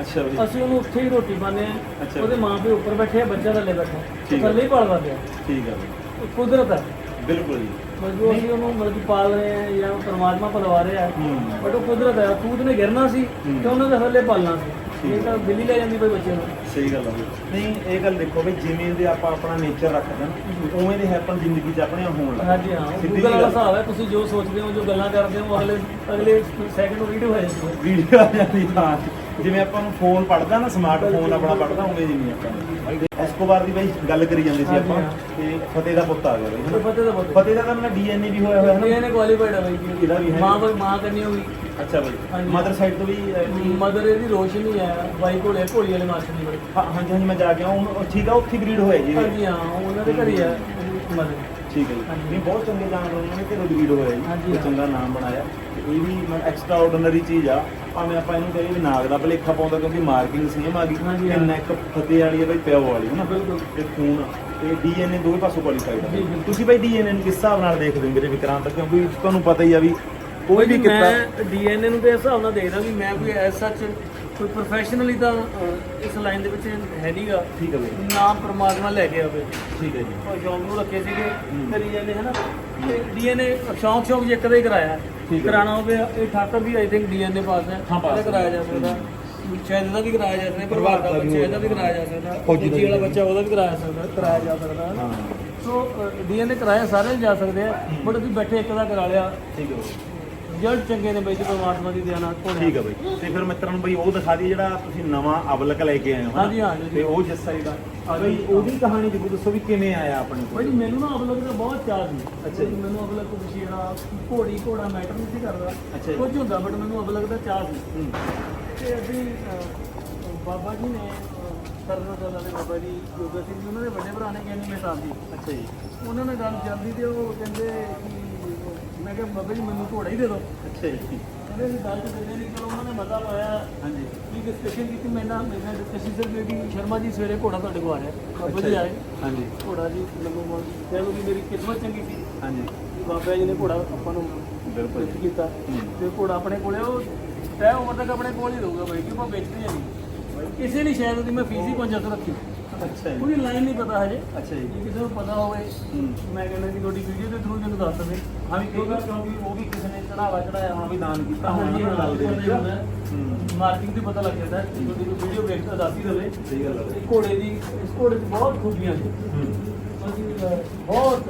ਅੱਛਾ ਬਾਈ ਅਸੀਂ ਉਹਨੂੰ ਉੱਥੇ ਹੀ ਰੋਟੀ ਪਾਉਂਦੇ ਅੱਛਾ। ਆ ਉਹਦੇ ਮਾਂ ਪਿਓ ਉੱਪਰ ਬੈਠੇ ਆ ਬੱਚਾ ਥੱਲੇ ਬੈਠਾ ਉਹ ਹੈ। ਥੱਲੇ ਹੀ ਪਾਲਦਾ ਪਿਆ ਠੀਕ ਆ ਬਾਈ ਉਹ ਕੁਦਰਤ ਹੈ ਬਿਲਕੁਲ ਜੀ ਮਤਲਬ ਅਸੀਂ ਉਹਨੂੰ ਮਤਲਬ ਕਿ ਪਾਲ ਰਹੇ ਆ ਜਾਂ ਪਰਮਾਤਮਾ ਪਲਵਾ ਰਿਹਾ ਹੂੰ। ਬਟ ਉਹ ਕੁਦਰਤ ਹੈ ਤੂਤ ਨੇ ਗਿਰਨਾ ਸੀ ਹੂੰ। ਤੇ ਉਹਨਾਂ ਦੇ ਥੱਲੇ ਪਾਲਣਾ ਸੀ ਇਹ ਤਾਂ ਬਿੱਲੀ ਲੈ ਜਾਂਦੀ ਕੋਈ ਬੱਚੇ ਨੂੰ ਸਹੀ ਗੱਲ ਆ ਬਈ। ਨਹੀਂ ਇਹ ਗੱਲ ਦੇਖੋ ਵੀ ਜਿਵੇਂ ਦੇ ਆਪਾਂ ਆਪਣਾ ਨੇਚਰ ਰੱਖਦੇ ਨਾ ਉਵੇਂ ਦੇ ਹੈਪਨ ਜ਼ਿੰਦਗੀ 'ਚ ਆਪਣੇ ਹੋਣ ਲੱਗ ਹਾਂਜੀ ਹਾਂ ਸਿੱਧੀ ਗੂਗਲ ਵਾਲਾ ਗੱਲ। ਹਿਸਾਬ ਹੈ ਤੁਸੀਂ ਜੋ ਸੋਚਦੇ ਹੋ ਜੋ ਗੱਲਾਂ ਕਰਦੇ ਹੋ ਅਗਲੇ ਅਗਲੇ ਸੈਕਿੰਡ ਨੂੰ ਵੀਡੀਓ ਹੋ ਜਾਂਦੀ ਹੈ ਵੀਡੀਓ ਆ ਜਾਂਦੀ ਹਾਂ ਜਿਵੇਂ ਆਪਾਂ ਨੂੰ ਫੋਨ ਪੜਦਾ ਨਾ ਸਮਾਰਟਫੋਨ ਆਪਣਾ ਪੜਦਾ ਉਵੇਂ ਜਿਵੇਂ ਆਪਾਂ ਐਸਕੋਬਾਰ ਦੀ ਬਾਈ ਗੱਲ ਕਰੀ ਜਾਂਦੇ ਸੀ ਆਪਾਂ ਹਾਂ। ਤੇ ਫਤਿਹ ਦਾ ਪੁੱਤ ਆ ਗਿਆ ਬਾਈ ਤੇ ਹਨਾ। ਪਤਾ ਫਤਿਹ ਦਾ ਤਾਂ ਮੈਂ ਡੀਐਨਏ ਵੀ ਹੋਇਆ ਹੋਇਆ ਹੈ ਇਹਨੇ ਕੁਆਲੀਫਾਈਡ ਹੈ ਬਾਈ ਇਹਦਾ ਵੀ ਹੈ। ਮਾਂ ਬਾਈ ਮਾਂ ਕਰਨੀ ਹੋਗੀ ਅੱਛਾ ਬਾਈ। ਮਦਰ ਸਾਈਡ ਤੋਂ ਵੀ ਮਦਰ ਇਹਦੀ ਰੋਸ਼ਨੀ ਹੈ ਬਾਈ ਕੋਲੇ ਭੋਲੀ ਵਾਲੇ ਮਾਸਟਰ ਦੀ ਬਾਈ ਹਾਂ ਹਾਂਜੀ ਹਾਂਜੀ ਮੈਂ ਜਾ ਕੇ ਆਇਆ ਉਹ ਠੀਕ ਆ ਉੱਥੇ ਬਰੀਡ ਹੋਇਆ ਜੀ। ਹਾਂਜੀ ਹਾਂ ਉਹਨਾਂ ਦੇ ਘਰੇ ਹੈ ਮਦਰ ਠੀਕ ਹੈ ਜੀ। ਨਹੀਂ ਬਹੁਤ ਚੰਗੇ ਜਾਨਵਰ ਉਹਨਾਂ ਨੇ ਘਰੋਂ ਬਰੀਡ ਹੋਇਆ ਜੀ ਹਾਂ। ਚੰਗਾ ਨਾਮ ਬਣਾਇਆ ਇਹ ਵੀ ਐਕਸਟਰਾ ਆਰਡੀਨਰੀ ਚੀਜ਼ ਆ ਭਾਵੇਂ ਆਪਾਂ ਇਹਨੂੰ ਕਹੀਏ ਵੀ ਨਾਗ ਦਾ ਭਲੇਖਾ ਪਾਉਂਦਾ ਕਿਉਂਕਿ ਮਾਰਕਿੰਗ ਸੇਮ ਆ ਗਈ ਤੇ ਹਾਂ। ਨੈਕ ਫਤਿਹ ਵਾਲੀ ਹੈ ਬਈ ਪਿਓ ਵਾਲੀ ਹੈ ਨਾ ਬਿਲਕੁਲ। ਤੇ ਖੂਨ ਤੇ ਡੀਐਨਏ ਦੋਵੇਂ ਪਾਸੋਂ ਕੁਆਲੀਫਾਈਡ ਆ। ਤੁਸੀਂ ਬਈ ਡੀਐਨਏ ਨੂੰ ਕਿਸ ਹਿਸਾਬ ਨਾਲ ਦੇਖਦੇ ਹੋ ਮੇਰੇ ਵਿਕਰਾਂਤ ਕਿਉਂਕਿ ਤੁਹਾਨੂੰ ਪਤਾ ਹੀ ਆ ਵੀ ਕੋਈ ਵੀ ਕਿੱਤਾ ਮੈਂ ਡੀਐਨਏ ਨੂੰ ਤੇ ਇਸ ਹਿਸਾਬ ਨਾਲ ਦੇਖਦਾ ਵੀ ਮੈਂ ਕੋਈ ਐਸ ਸੱਚ ਕੋਈ ਪ੍ਰੋਫੈਸ਼ਨਲੀ ਤਾਂ ਅਹ, ਇਸ ਲਾਈਨ ਦੇ ਵਿੱਚ ਹੈ ਨਹੀਂਗਾ ਠੀਕ ਹੈ ਬਈ। ਨਾਮ ਪ੍ਰਮਾਤਮਾ ਲੈ ਕੇ ਆਵੇ। ਠੀਕ ਹੈ ਜੀ। ਉਹ ਸ਼ੌਂਕ ਨੂੰ ਰੱਖੇ ਸੀਗੇ ਹੂੰ। ਤੇ ਡੀਐਨਏ ਹੈ ਨਾ ਡੀਐਨਏ ਸ਼ੌਂਕ ਸ਼ੌਂਕ ਜੇ ਕਦੇ ਕਰਾਇਆ। ਠੀਕ ਹੈ। ਕਰਾਣਾ ਹੋਵੇ ਇਹ ਠਾਕਰ ਵੀ ਆਈ ਥਿੰਕ ਡੀਐਨਏ ਪਾਸ ਹੈ। ਹਾਂ, ਪਾਸ ਇਹਦਾ ਕਰਾਇਆ ਜਾ ਸਕਦਾ। ਸ਼ਾਇਦ ਇਹਦਾ ਵੀ ਕਰਾਇਆ ਜਾ ਸਕਦਾ ਪਰਿਵਾਰ ਦਾ ਬੱਚਾ ਇਹਦਾ ਵੀ ਕਰਾਇਆ ਜਾ ਸਕਦਾ। ਫੌਜੀ ਦਾ ਫੌਜੀ ਵਾਲਾ ਵੀ। ਬੱਚਾ ਉਹਦਾ ਵੀ ਕਰਾਇਆ ਸਕਦਾ ਕਰਾਇਆ ਜਾ ਸਕਦਾ ਹੈ ਨਾ। ਹਾਂ। ਸੋ ਡੀਐਨਏ ਕਰਾਇਆ ਸਾਰੇ ਜਾ ਸਕਦੇ ਆ ਬਟ ਅਸੀਂ ਬੈਠੇ ਇੱਕ ਦਾ ਕਰਾ ਲਿਆ। ਠੀਕ ਹੈ ਬਈ। ਰਿਜ਼ਲਟ ਚੰਗੇ ਨੇ ਬਈ ਜੀ ਪਰਮਾਤਮਾ ਦੀ ਦਇਆ ਨਾਲ ਹੋਣੇ। ਠੀਕ ਹੈ ਬਈ ਤੇ ਫਿਰ ਮਿੱਤਰਾਂ ਨੂੰ ਬਈ ਉਹ ਦਿਖਾ ਦਈਏ ਜਿਹੜਾ ਤੁਸੀਂ ਨਵਾਂ ਅਬਲਕ ਲੈ ਕੇ ਆਏ ਹੋ ਹਨਾ? ਹਾਂਜੀ, ਹਾਂਜੀ। ਤੇ ਉਹ ਜਿਸ ਸਾਈਡ ਆ ਬਈ ਉਹਦੀ ਕਹਾਣੀ ਜ਼ਰੂਰ ਦੱਸੋ ਵੀ ਕਿਵੇਂ ਆਇਆ ਆਪਣੇ ਬਈ ਕੋਲ ਜੀ, ਮੈਨੂੰ ਨਾ ਅਬਲਕ ਦਾ ਬਹੁਤ ਚਾਹ ਸੀ ਅੱਛਾ ਜੀ। ਮੈਨੂੰ ਅਬਲਕ ਤੋਂ ਬਸ਼ੀਰਾ ਘੋੜੀ ਘੋੜਾ ਮੈਟਰ ਨਹੀਂ ਸੀ ਕਰਦਾ ਅੱਛਾ ਜੀ। ਕੁਝ ਹੁੰਦਾ ਬਟ ਮੈਨੂੰ ਅਬਲਕ ਦਾ ਚਾਹ ਸੀ ਹੂੰ। ਤੇ ਅਸੀਂ ਅਹ, ਬਾਬਾ ਜੀ ਨੇ ਸਰਨਾ ਦੋਲਾ ਦੇ ਬਾਬਾ ਜੀ ਜੋਗਾ ਸਿੰਘ ਜੀ ਉਹਨਾਂ ਦੇ ਵੱਡੇ ਭਰਾ ਨੇ ਗਿਆਨੀ ਮਹਿਤਾਬ ਜੀ ਅੱਛਾ ਜੀ ਉਹਨਾਂ ਨੇ ਗੱਲ ਚੱਲਦੀ ਤੇ ਉਹ ਕਹਿੰਦੇ ਕਿ ਮੈਂ ਕਿਹਾ ਬਾਬਾ ਜੀ ਮੈਨੂੰ ਘੋੜਾ ਹੀ ਦੇ ਦਿਓ। ਅੱਛਾ ਜੀ। ਕਹਿੰਦੇ ਅਸੀਂ ਗੱਲ ਨਹੀਂ ਚਲੋ ਉਹਨਾਂ ਨੇ ਮਜ਼ਾ ਲਾਇਆ। ਹਾਂਜੀ। ਕੀ ਡਿਸਕਸ਼ਨ ਕੀਤੀ ਮੈਂ ਨਾ ਮੈਂ ਡਿਸਕਸ਼ਨ ਸਿਰ ਬੇਟੀ ਸ਼ਰਮਾ ਜੀ ਸਵੇਰੇ ਘੋੜਾ ਤੁਹਾਡੇ ਕੋਲ ਆਇਆ ਬਾਬਾ ਜੀ। ਆਏ। ਹਾਂਜੀ। ਘੋੜਾ ਜੀ ਮਾਲ ਕਹਿ ਲਓ ਕਿ ਮੇਰੀ ਕਿਸਮਤ ਚੰਗੀ ਸੀ। ਹਾਂਜੀ। ਬਾਬਾ ਜੀ ਨੇ ਘੋੜਾ ਆਪਾਂ ਨੂੰ ਬਿਲਕੁਲ ਕੀਤਾ। ਹੂੰ। ਤੇ ਘੋੜਾ ਆਪਣੇ ਕੋਲੇ ਉਹ ਤੈ ਉਮਰ ਤੱਕ ਆਪਣੇ ਕੋਲ ਹੀ ਰਹੂਗਾ ਬਾਈ ਕਿ ਆਪਾਂ ਵੇਚਦੇ ਨਹੀਂ। ਕਿਸੇ ਨੇ ਸ਼ਾਇਦ ਉਹਦੀ ਮੈਂ ਫੀਸ ਹੀ 500 ਰੱਖੀ। ਅੱਛਾ ਜੀ। ਕੋਈ ਲਾਈਨ ਨਹੀਂ ਪਤਾ ਹਜੇ। ਅੱਛਾ ਜੀ। ਜੇ ਕਿਸੇ ਨੂੰ ਪਤਾ ਹੋਵੇ। ਮੈਂ ਕਹਿੰਦਾ ਕਿ ਤੁਹਾਡੀ ਵੀਡੀਓ ਦੇ ਥਰੂ ਮੈਨੂੰ ਦੱਸ ਦੇਵੇ। ਹਾਂ ਵੀ ਕਿਉਂਕਿ ਉਹ ਵੀ ਕਿਸੇ ਨੇ ਚੜਾਵਾ ਚੜਾਇਆ ਹੋਣਾ ਵੀ ਦਾਨ ਕੀਤਾ ਹੋਣਾ ਨਾ ਹਾਂ ਗੱਲ ਦੇ ਵਿੱਚ ਹੂੰ। ਮਾਰਕਿੰਗ ਤੇ ਪਤਾ ਲੱਗ ਜਾਂਦਾ ਕਿ ਤੁਹਾਡੀ ਕੋਈ ਵੀਡੀਓ ਵੇਖ ਕੇ ਦੱਸ ਹੀ ਦੇਵੇ। ਸਹੀ ਗੱਲ ਹੈ। ਘੋੜੇ ਦੀ ਇਸ ਘੋੜੇ ਦੀ ਬਹੁਤ ਖੂਬੀਆਂ ਨੇ। ਬਹੁਤ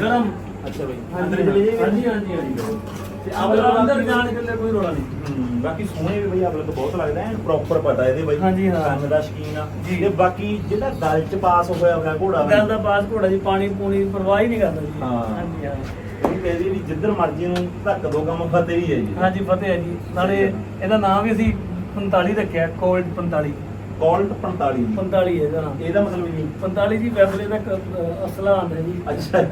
ਗਰਮ। ਅੱਛਾ ਬਈ। ਹਾਂਜੀ ਅੰਦਰ ਚਲੇ ਜਾਈਏ ਹਾਂਜੀ ਹਾਂਜੀ ਹਾਂਜੀ। ਤੇ ਅੰਦਰ ਬਾਕੀ- ਜਾਣ ਕੇ ਕੋਈ ਰੋਲਾ ਨਹੀਂ। ਹਮ, ਬਾਕੀ ਸੋਹਣੇ ਵੀ ਬਈ ਅਵਲਕ ਬਹੁਤ ਲੱਗਦਾ ਐ ਪ੍ਰੋਪਰ ਪਤਾ ਇਹਦੇ ਬਈ ਹਾਂਜੀ, ਹਾਂ। ਕੰਨ ਦਾ ਸ਼ਕੀਨ ਆ। ਜੀ। ਤੇ ਬਾਕੀ ਜਿਹੜਾ ਗਲ ਚ ਪਾਸ ਹੋਇਆ ਹੋਇਆ ਘੋੜਾ ਬਈ, ਗੱਲ ਦਾ ਪਾਸ ਘੋੜਾ ਜੀ ਪਾਣੀ ਪੂਣੀ ਪਰਵਾਹ ਹੀ ਨਹੀਂ ਕਰਦਾ ਜੀ। ਹਾਂ। ਹਾਂਜੀ ਹਾਂ। ਇਹ ਕਹਿੰਦੀ ਵੀ ਜਿੱਧਰ ਮਰਜ਼ੀ ਨੂੰ ਧੱਕ ਦੋ ਕੰਮ ਫਤਿਹ ਹੀ ਹੈ ਜੀ। ਹਾਂਜੀ ਫਤਿਹ ਹੈ ਜੀ। ਨਾਲੇ ਇਹਦਾ ਨਾਮ ਵੀ ਅਸੀਂ 45 ਰੱਖਿਆ ਕੋਲਡ 45 ਕਾਲਟ 45 ਜੀ। 45 ਹੈ ਇਹਦਾ ਮਤਲਬ ਜੀ 45 ਜੀ ਵੈਪਨ ਦਾ ਅਸਲਾ ਆਂਦਾ ਜੀ। ਅੱਛਾ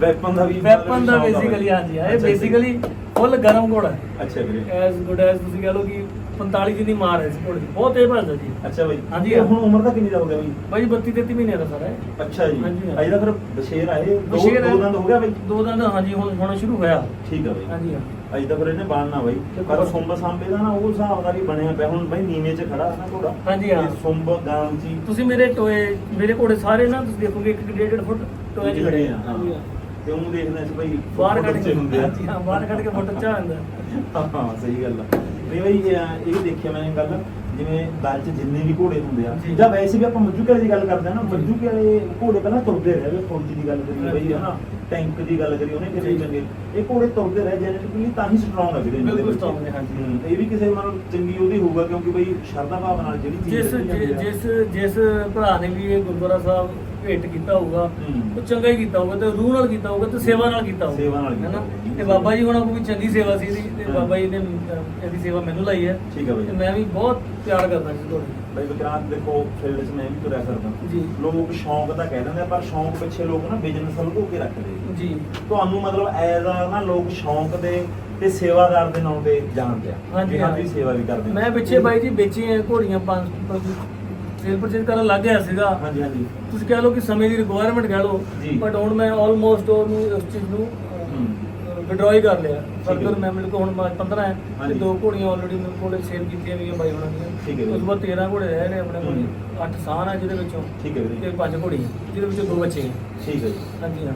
ਵੈਪਨ ਦਾ ਵੀ ਵੈਪਨ ਦਾ ਬੇਸਿਕਲੀ। ਹਾਂਜੀ ਇਹ। ਬੇਸਿਕਲੀ ਫੁੱਲ ਗਰਮ ਘੋੜਾ ਅੱਛਾ ਵੀਰੇ ਐਸ ਗੁੱਡ ਐਸ ਤੁਸੀਂ ਕਹ ਲਓ ਕਿ 45 ਜਿੰਨੀ ਮਾਰ ਹੈ ਇਸ ਘੋੜੇ ਦੀ। ਬਹੁਤ ਤੇਜ਼ ਭੱਜਦਾ ਜੀ। ਅੱਛਾ ਬਈ। ਹਾਂਜੀ। ਹੁਣ ਉਮਰ ਦਾ ਕਿੰਨੀ ਦਾ ਹੋ ਗਿਆ ਬਈ? ਬਾਈ 32 33 ਮਹੀਨੇ ਦਾ ਸਾਰਾ ਹੈ ਅੱਛਾ ਜੀ। ਹਾਂਜੀ। ਅਜੇ ਤਾਂ ਫਿਰ ਬਸ਼ੇਰ ਆਏ। ਦੋ ਦੋ ਦੰਦ ਹੋ ਗਿਆ ਬਈ? ਦੋ ਦੰਦ ਹਾਂਜੀ ਹੁਣ ਹੋਣਾ ਸ਼ੁਰੂ ਹੋਇਆ। ਠੀਕ ਆ ਬਈ। ਹਾਂਜੀ ਹਾਂ। ਅਜੇ ਤਾਂ ਫਿਰ ਇਹਨੇ ਬਣਨਾ ਬਈ। ਪਰ ਸੁੰਬ ਸਾਂਬੇ ਦਾ ਨਾ ਉਹ ਹਿਸਾਬ ਦਾ ਵੀ ਬਣਿਆ ਪਿਆ। ਹੁਣ ਬਈ ਨੀਵੇਂ 'ਚ ਖੜਾ ਨਾ ਘੋੜਾ। ਹਾਂਜੀ, ਹਾਂ। ਸੁੰਬ ਗਾਂ ਜੀ ਤੁਸੀਂ ਮੇਰੇ ਟੋਏ ਮੇਰੇ ਘੋੜੇ ਸਾਰੇ ਨਾ ਤੁਸੀਂ ਦੇਖੋਗੇ ਇੱਕ ਡੇਢ ਡੇਢ ਫੁੱਟ ਟੋਏ ਚ ਖੜੇ ਆ ਹਾਂ। ਹਾਂਜੀ ਹਾਂ। ਤੇ ਉਹਨੂੰ ਦੇਖਦੇ ਸੀ ਬਈ ਬਾਹਰ ਫੁੱਟ ਕੱਢ ਕੇ ਹੁੰਦੇ ਆ। ਹਾਂਜੀ ਹਾਂ ਬਾਹਰ ਕੱਢ ਕੇ ਫੋਟੋ ਚਾ ਹੁੰਦਾ। ਹਾਂ ਸਹੀ ਗੱਲ ਆ। ਨਹੀਂ ਬਈ ਇਹ ਇਹ ਵੀ ਦੇਖਿਆ ਮੈਂ ਗੱਲ ਜਿਵੇਂ ਦਲ ਚ ਜਿੰਨੇ ਵੀ ਘੋੜੇ ਹੁੰਦੇ ਆ। ਜੀ। ਜਾਂ ਵੈਸੇ ਵੀ ਆਪਾਂ ਮੱਜੂ ਵਾਲੇ ਦੀ ਗੱਲ ਕਰਦੇ ਆ ਨਾ ਮੱਜੂ ਵਾਲੇ ਘੋੜੇ ਪਹਿਲਾਂ ਤੁਰਦੇ ਰਹੇ ਫੌਜੀ ਦੀ ਗੱਲ ਕਰੀਏ ਬਈ ਹਨਾ। ਟੈਂਕ ਦੀ ਗੱਲ ਕਰੀਏ ਉਹਨੇ ਕਿੰਨੇ। ਚੰਗੇ ਇਹ ਘੋੜੇ ਤੁਰਦੇ ਰਹੇ ਜੈਨੇਟਿਕਲੀ ਤਾਂ ਹੀ ਸਟਰੋਂਗ ਲੱਗਦੇ ਨੇ ਬਿਲਕੁਲ strong ਨੇ, ਹਾਂਜੀ। ਹੂੰ, ਇਹ ਵੀ ਕਿਸੇ ਨਾਲ ਚੰਗੀ ਉਹਦੀ ਹੋਊਗਾ ਕਿਉਂਕਿ ਬਈ ਸ਼ਰਧਾ ਭਾਵ ਨਾਲ ਜਿਹੜੀ ਚੀਜ਼ ਜਿਸ ਰੱਖੀ ਜਾਂਦੀ ਆ। ਜਿਸ ਜਿਸ ਭਰਾ ਨੇ ਵੀ ਇਹ ਗੁਰਦੁਆਰਾ ਸਾਹਿਬ ਭੇਟ ਕੀਤਾ ਹੋਊਗਾ ਹੂੰ। ਉਹ ਚੰਗਾ ਹੀ ਕੀਤਾ ਹੋਊਗਾ ਤੇ ਰੂਹ ਨਾਲ ਕੀਤਾ ਹੋਊਗਾ ਤੇ ਸੇਵਾ ਨਾਲ ਕੀਤਾ ਹੋਊਗਾ ਸੇਵਾ ਨਾਲ ਕੀਤਾ ਹੈਨਾ ਹੋਊਗਾ। ਤੇ ਬਾਬਾ ਜੀ ਹੋਣਾ ਕੋਲ ਵੀ ਚੰਗੀ ਸੇਵਾ ਸੀ ਇਹਦੀ ਤੇ ਹਾਂ। ਬਾਬਾ ਜੀ ਨੇ ਅਹ, ਇਹਦੀ ਸੇਵਾ ਮੈਨੂੰ ਲਾਈ ਹੈ ਠੀਕ ਆ ਬਈ ਤੇ ਮੈਂ ਵੀ ਬਹੁਤ ਪਿਆਰ ਕਰਦਾ ਜੀ ਤੁਹਾਡੇ ਬਈ ਵਿਕਰਾਂਤ ਦੇਖੋ ਫੀਲਡ 'ਚ ਮੈਂ ਵੀ ਤੁਰਿਆ ਕਰਦਾ ਜੀ। ਲੋਕ ਸ਼ੌਂਕ ਤਾਂ ਕਹਿ ਦਿੰਦੇ ਆ ਪਰ ਸ਼ੌਂਕ ਪਿੱਛੇ ਲੋਕ ਨਾ ਬਿਜ਼ਨਸ ਲੁਕੋ ਕੇ ਰੱਖਦੇ ਆ। ਜੀ। ਤੁਹਾਨੂੰ ਮਤਲਬ ਐਜ਼ ਆ ਨਾ ਲੋਕ ਸ਼ੌਂਕ ਦੇ ਤੇ ਸੇਵਾਦਾਰ ਦੇ ਨਾਂ ਤੇ ਜਾਣਦੇ ਆ। ਹਾਂਜੀ, ਵੀ ਹਾਂ ਹਾਂਜੀ। ਵੀ ਸੇਵਾ ਵੀ ਕਰਦੇ ਮੈਂ ਪਿੱਛੇ ਬਾਈ ਜੀ ਵੇਚੀਆਂ ਘੋੜੀਆਂ ਪੰਜ ਸੇਲ ਪਰਚੇਜ ਕਰਨ ਲੱਗ ਗਿਆ ਸੀਗਾ। ਹਾਂਜੀ ਹਾਂਜੀ। ਤੁਸੀਂ ਕਹਿ ਲਓ ਕਿ ਸਮੇਂ ਦੀ ਰਿਕੁਆਇਰਮੈਂਟ ਕਹਿ ਲਓ ਜੀ। ਬਟ ਹੁਣ ਮੈਂ ਆਲਮੋਸਟ ਉਹਨੂੰ ਉਸ ਚੀਜ਼ ਨੂੰ ਵਿਡਰਾਈ ਕਰ ਲਿਆ। ਫਰਦਰ ਜੀ। ਮੈਂ ਮੇਰੇ ਕੋਲ ਹੁਣ 15 ਹੈ ਤੇ। ਦੋ ਘੋੜੀਆਂ ਆਲਰੇਡੀ ਮੇਰੇ ਕੋਲ ਸੇਲ ਕੀਤੀਆਂ ਗਈਆਂ ਬਾਈ ਹੋਣਾ ਠੀਕ ਹੈ ਦੀਆਂ ਜੀ। ਉਸ ਤੋਂ ਬਾਅਦ 13 ਘੋੜੇ ਰਹਿ ਰਹੇ ਆਪਣੇ ਕੋਲ। ਹੂੰ। 8 ਸਾਨ ਹੈ ਜਿਹਦੇ ਵਿੱਚੋਂ। ਠੀਕ ਹੈ ਤੇ ਪੰਜ ਘੋੜੀਆਂ ਜਿਹਦੇ ਵਿੱਚੋਂ ਦੋ ਬੱਚੇ ਹੈ ਠੀਕ ਹੈ ਜੀ। ਹਾਂਜੀ ਹਾਂ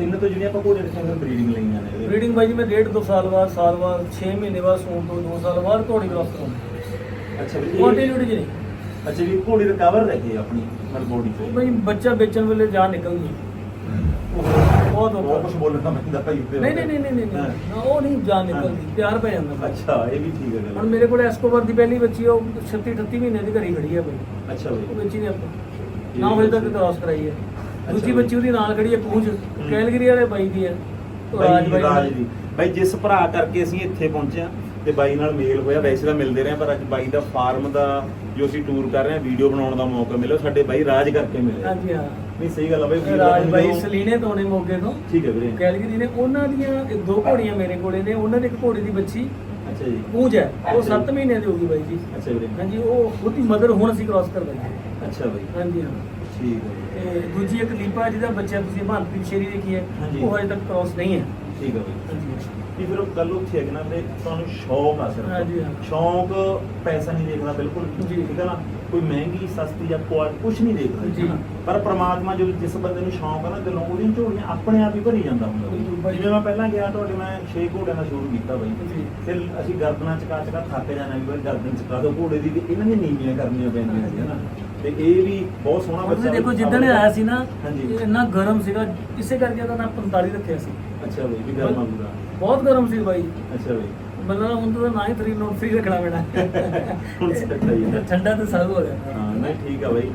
ਇਹਨਾਂ ਤੋਂ ਜਿਹੜੀਆਂ ਆਪਾਂ ਘੋੜੇ ਰੱਖੀਆਂ ਬਰੀਡਿੰਗ ਲਈਆਂ ਨੇ। ਬਰੀਡਿੰਗ ਬਾਈ ਜੀ ਮੈਂ ਡੇਢ ਦੋ ਸਾਲ ਬਾਅਦ ਸਾਲ ਬਾਅਦ 6 ਮਹੀਨੇ ਬਾਅਦ ਸੂਣ ਤੋਂ 2 ਸਾਲ ਬਾਅਦ ਘੋੜੀ ਕ੍ਰਾਸ ਕਰਾਉਂਦਾ। ਅੱਛਾ ਇਹ- ਕੰਟੀਨਿਊਟੀ ਜੀ ਅੱਛਾ ਵੀ ਘੋੜੀ ਰਿਕਵਰ ਰਹੀ ਆਪਣੀ ਮਰ ਬੋਡੀ ਤੋਂ ਬਾਈ ਬੱਚਾ ਵੇਚਣ ਵੇਲੇ ਜਾਨ ਨਿਕਲ ਗਈ ਬਹੁਤ ਔਖਾ। ਕੁਝ ਬੋਲਣਾ ਪੈਂਦਾ ਭਾਈ ਉੱਤੇ ਨਹੀਂ ਨਹੀਂ ਨਹੀਂ ਨਹੀਂ ਨਹੀਂ। ਨਾ, ਉਹ ਨਹੀਂ ਜਾਨ ਨਿਕਲਦੀ ਪਿਆਰ ਪੈ ਜਾਂਦਾ। ਅੱਛਾ ਇਹ ਵੀ ਠੀਕ ਹੈ। ਹੁਣ ਮੇਰੇ ਕੋਲ ਐਸਕੋਬਰ ਦੀ ਪਹਿਲੀ ਬੱਚੀ ਉਹ 36 38 ਮਹੀਨੇ ਦੀ ਘਰੀ ਖੜੀ ਹੈ ਬਈ। ਅੱਛਾ ਉਹ ਵੇਚੀ ਨਹੀਂ ਆਪਾਂ। ਨਾ ਹੋਏ ਤੱਕ ਕ੍ਰਾਸ ਕਰਾਈ ਹੈ। ਦੂਜੀ। ਬੱਚੀ ਉਹਦੀ ਨਾਲ ਖੜੀ ਹੈ ਪੂੰਝ। ਕੈਲਗਰੀ ਵਾਲੇ ਬਾਈ ਦੀ ਹੈ। ਉਹ ਰਾਜ ਬਾਈ। ਦੀ। ਬਾਈ ਜਿਸ ਭਰਾ ਕਰਕੇ ਅਸੀਂ ਇੱਥੇ ਪਹੁੰਚੇ ਹਾਂ ਤੇ ਬਾਈ ਨਾਲ ਮੇਲ ਹੋਇਆ ਵੈਸੇ ਤਾਂ ਮਿਲਦੇ ਰਹੇ ਪਰ ਅੱਜ ਬਾਈ ਦਾ ਫਾਰਮ ਦਾ ਜੋ ਅਸੀਂ ਟੂਰ ਕਰ ਰਹੇ ਹਾਂ ਵੀਡੀਓ ਬਣਾਉਣ ਦਾ ਮੌਕਾ ਮਿਲਿਆ ਸਾਡੇ ਬਾਈ ਰਾਜ ਕਰਕੇ ਮਿਲੇ ਹਾਂਜੀ ਹਾਂ। ਨਹੀਂ ਸਹੀ ਗੱਲ ਆ ਬਾਈ ਵੀਰ ਰਾਜ ਬਾਈ ਸਲੀਨੇ ਤੋਂ ਨੇ ਮੋਗੇ ਤੋਂ। ਠੀਕ ਹੈ ਵੀਰੇ। ਕੈਲਗਰੀ ਨੇ ਉਹਨਾਂ ਦੀਆਂ ਦੋ ਘੋੜੀਆਂ ਮੇਰੇ ਕੋਲੇ ਨੇ ਉਹਨਾਂ ਦੇ ਇੱਕ ਘੋੜੀ ਦੀ ਬੱਚੀ ਅੱਛਾ ਜੀ। ਪੂੰਝ ਹੈ। ਉਹ 7 ਮਹੀਨੇ ਦੀ ਹੋ ਗਈ ਬਾਈ ਜੀ। ਅੱਛਾ ਵੀਰੇ। ਹਾਂਜੀ ਉਹ ਉਹਦੀ ਮਦਰ ਹੁਣ ਅਸੀਂ ਕ੍ਰਾਸ ਕਰ ਬੈਠੇ ਅੱਛਾ ਬਾਈ। ਹਾਂਜੀ ਹਾਂ। ਠੀਕ ਹੈ। ਦੂਜੀ ਇੱਕ ਲੀਪਾ ਜਿਹਦਾ ਬੱਚਾ ਤੁਸੀਂ ਭਾਂਤੀ ਸ਼ੇਰੀ ਦੇਖੀ ਹੈ। ਉਹ ਹਜੇ ਤੱਕ ਕ੍ਰਾਸ ਨਹੀਂ ਹੈ। ਠੀਕ ਹੈ ਬਾਈ ਕੀ ਫਿਰ ਉਹ ਗੱਲ ਉੱਥੇ ਹੈ ਕਿ ਨਾ ਵੀਰੇ ਤੁਹਾਨੂੰ ਸ਼ੌਕ ਆ ਸਿਰਫ ਹਾਂਜੀ, ਹਾਂ। ਸ਼ੌਕ ਪੈਸਾ ਨਹੀਂ ਦੇਖਦਾ ਬਿਲਕੁਲ ਜੀ। ਠੀਕ ਹੈ ਨਾ ਕੋਈ ਮਹਿੰਗੀ ਸਸਤੀ ਜਾਂ ਕੁਆਲਿਟੀ ਕੁਝ ਨਹੀਂ ਦੇਖਦਾ। ਹੈ ਨਾ। ਪਰ ਪ੍ਰਮਾਤਮਾ ਜਦੋਂ ਜਿਸ ਬੰਦੇ ਨੂੰ ਸ਼ੌਕ ਆ ਨਾ ਦਿਲੋਂ ਉਹਦੀਆਂ ਝੋਲੀਆਂ ਆਪਣੇ ਆਪ ਹੀ ਭਰੀ ਜਾਂਦਾ ਹੁੰਦਾ ਬਿਲਕੁਲ ਬਈ। ਬਾਈ। ਜਿਵੇਂ ਮੈਂ ਪਹਿਲਾਂ ਗਿਆ ਤੁਹਾਡੇ ਮੈਂ 6 ਘੋੜਿਆਂ ਦਾ ਸ਼ੁਰੂ ਕੀਤਾ ਬਾਈ ਜੀ ਫਿਰ ਅਸੀਂ ਗਰਦਨਾਂ ਚਕਾ ਚਕਾ ਥੱਕ ਜਾਣਾ ਵੀ ਬਈ ਗਰਦਨ ਚਕਾ ਦੋ ਘੋੜੇ ਦੀ ਤੇ ਇਹਨਾਂ ਦੀਆਂ ਨੀਵੀਆਂ ਕਰਨੀਆਂ ਪੈਂਦੀਆਂ ਸੀ ਹਨਾ ਤੇ ਇਹ ਵੀ ਬਹੁਤ ਸੋਹਣਾ ਹੁਣ ਤੁਸੀਂ ਬੱਚਾ ਦੇਖੋ ਜਿੱਦਣ ਇਹ ਆਇਆ ਸੀ ਨਾ ਹਾਂਜੀ। ਇਹ ਇੰਨਾ ਗਰਮ ਸੀਗਾ ਇਸੇ ਕਰਕੇ ਉਹਦਾ ਨਾਮ 45 ਰੱਖਿਆ ਸੀ ਅੱਛਾ ਬਈ ਵੀ ਗਰਮਾ ਪੂਰਾ ਬਹੁਤ ਗਰਮ ਸੀ ਬਾਈ। ਅੱਛਾ ਬਈ। ਮਤਲਬ ਹੁਣ ਤਾਂ ਨਾ ਹੀ 3 ਨੋਟ 3 ਰੱਖਣਾ ਪੈਣਾ। ਹੁਣ ਸੈੱਟ ਆਈ ਹੈ ਠੰਡਾ ਤੇ ਸਾਰੂ ਹੋ ਗਿਆ ਹਾਂ ਨਹੀਂ ਠੀਕ ਆ ਬਾਈ।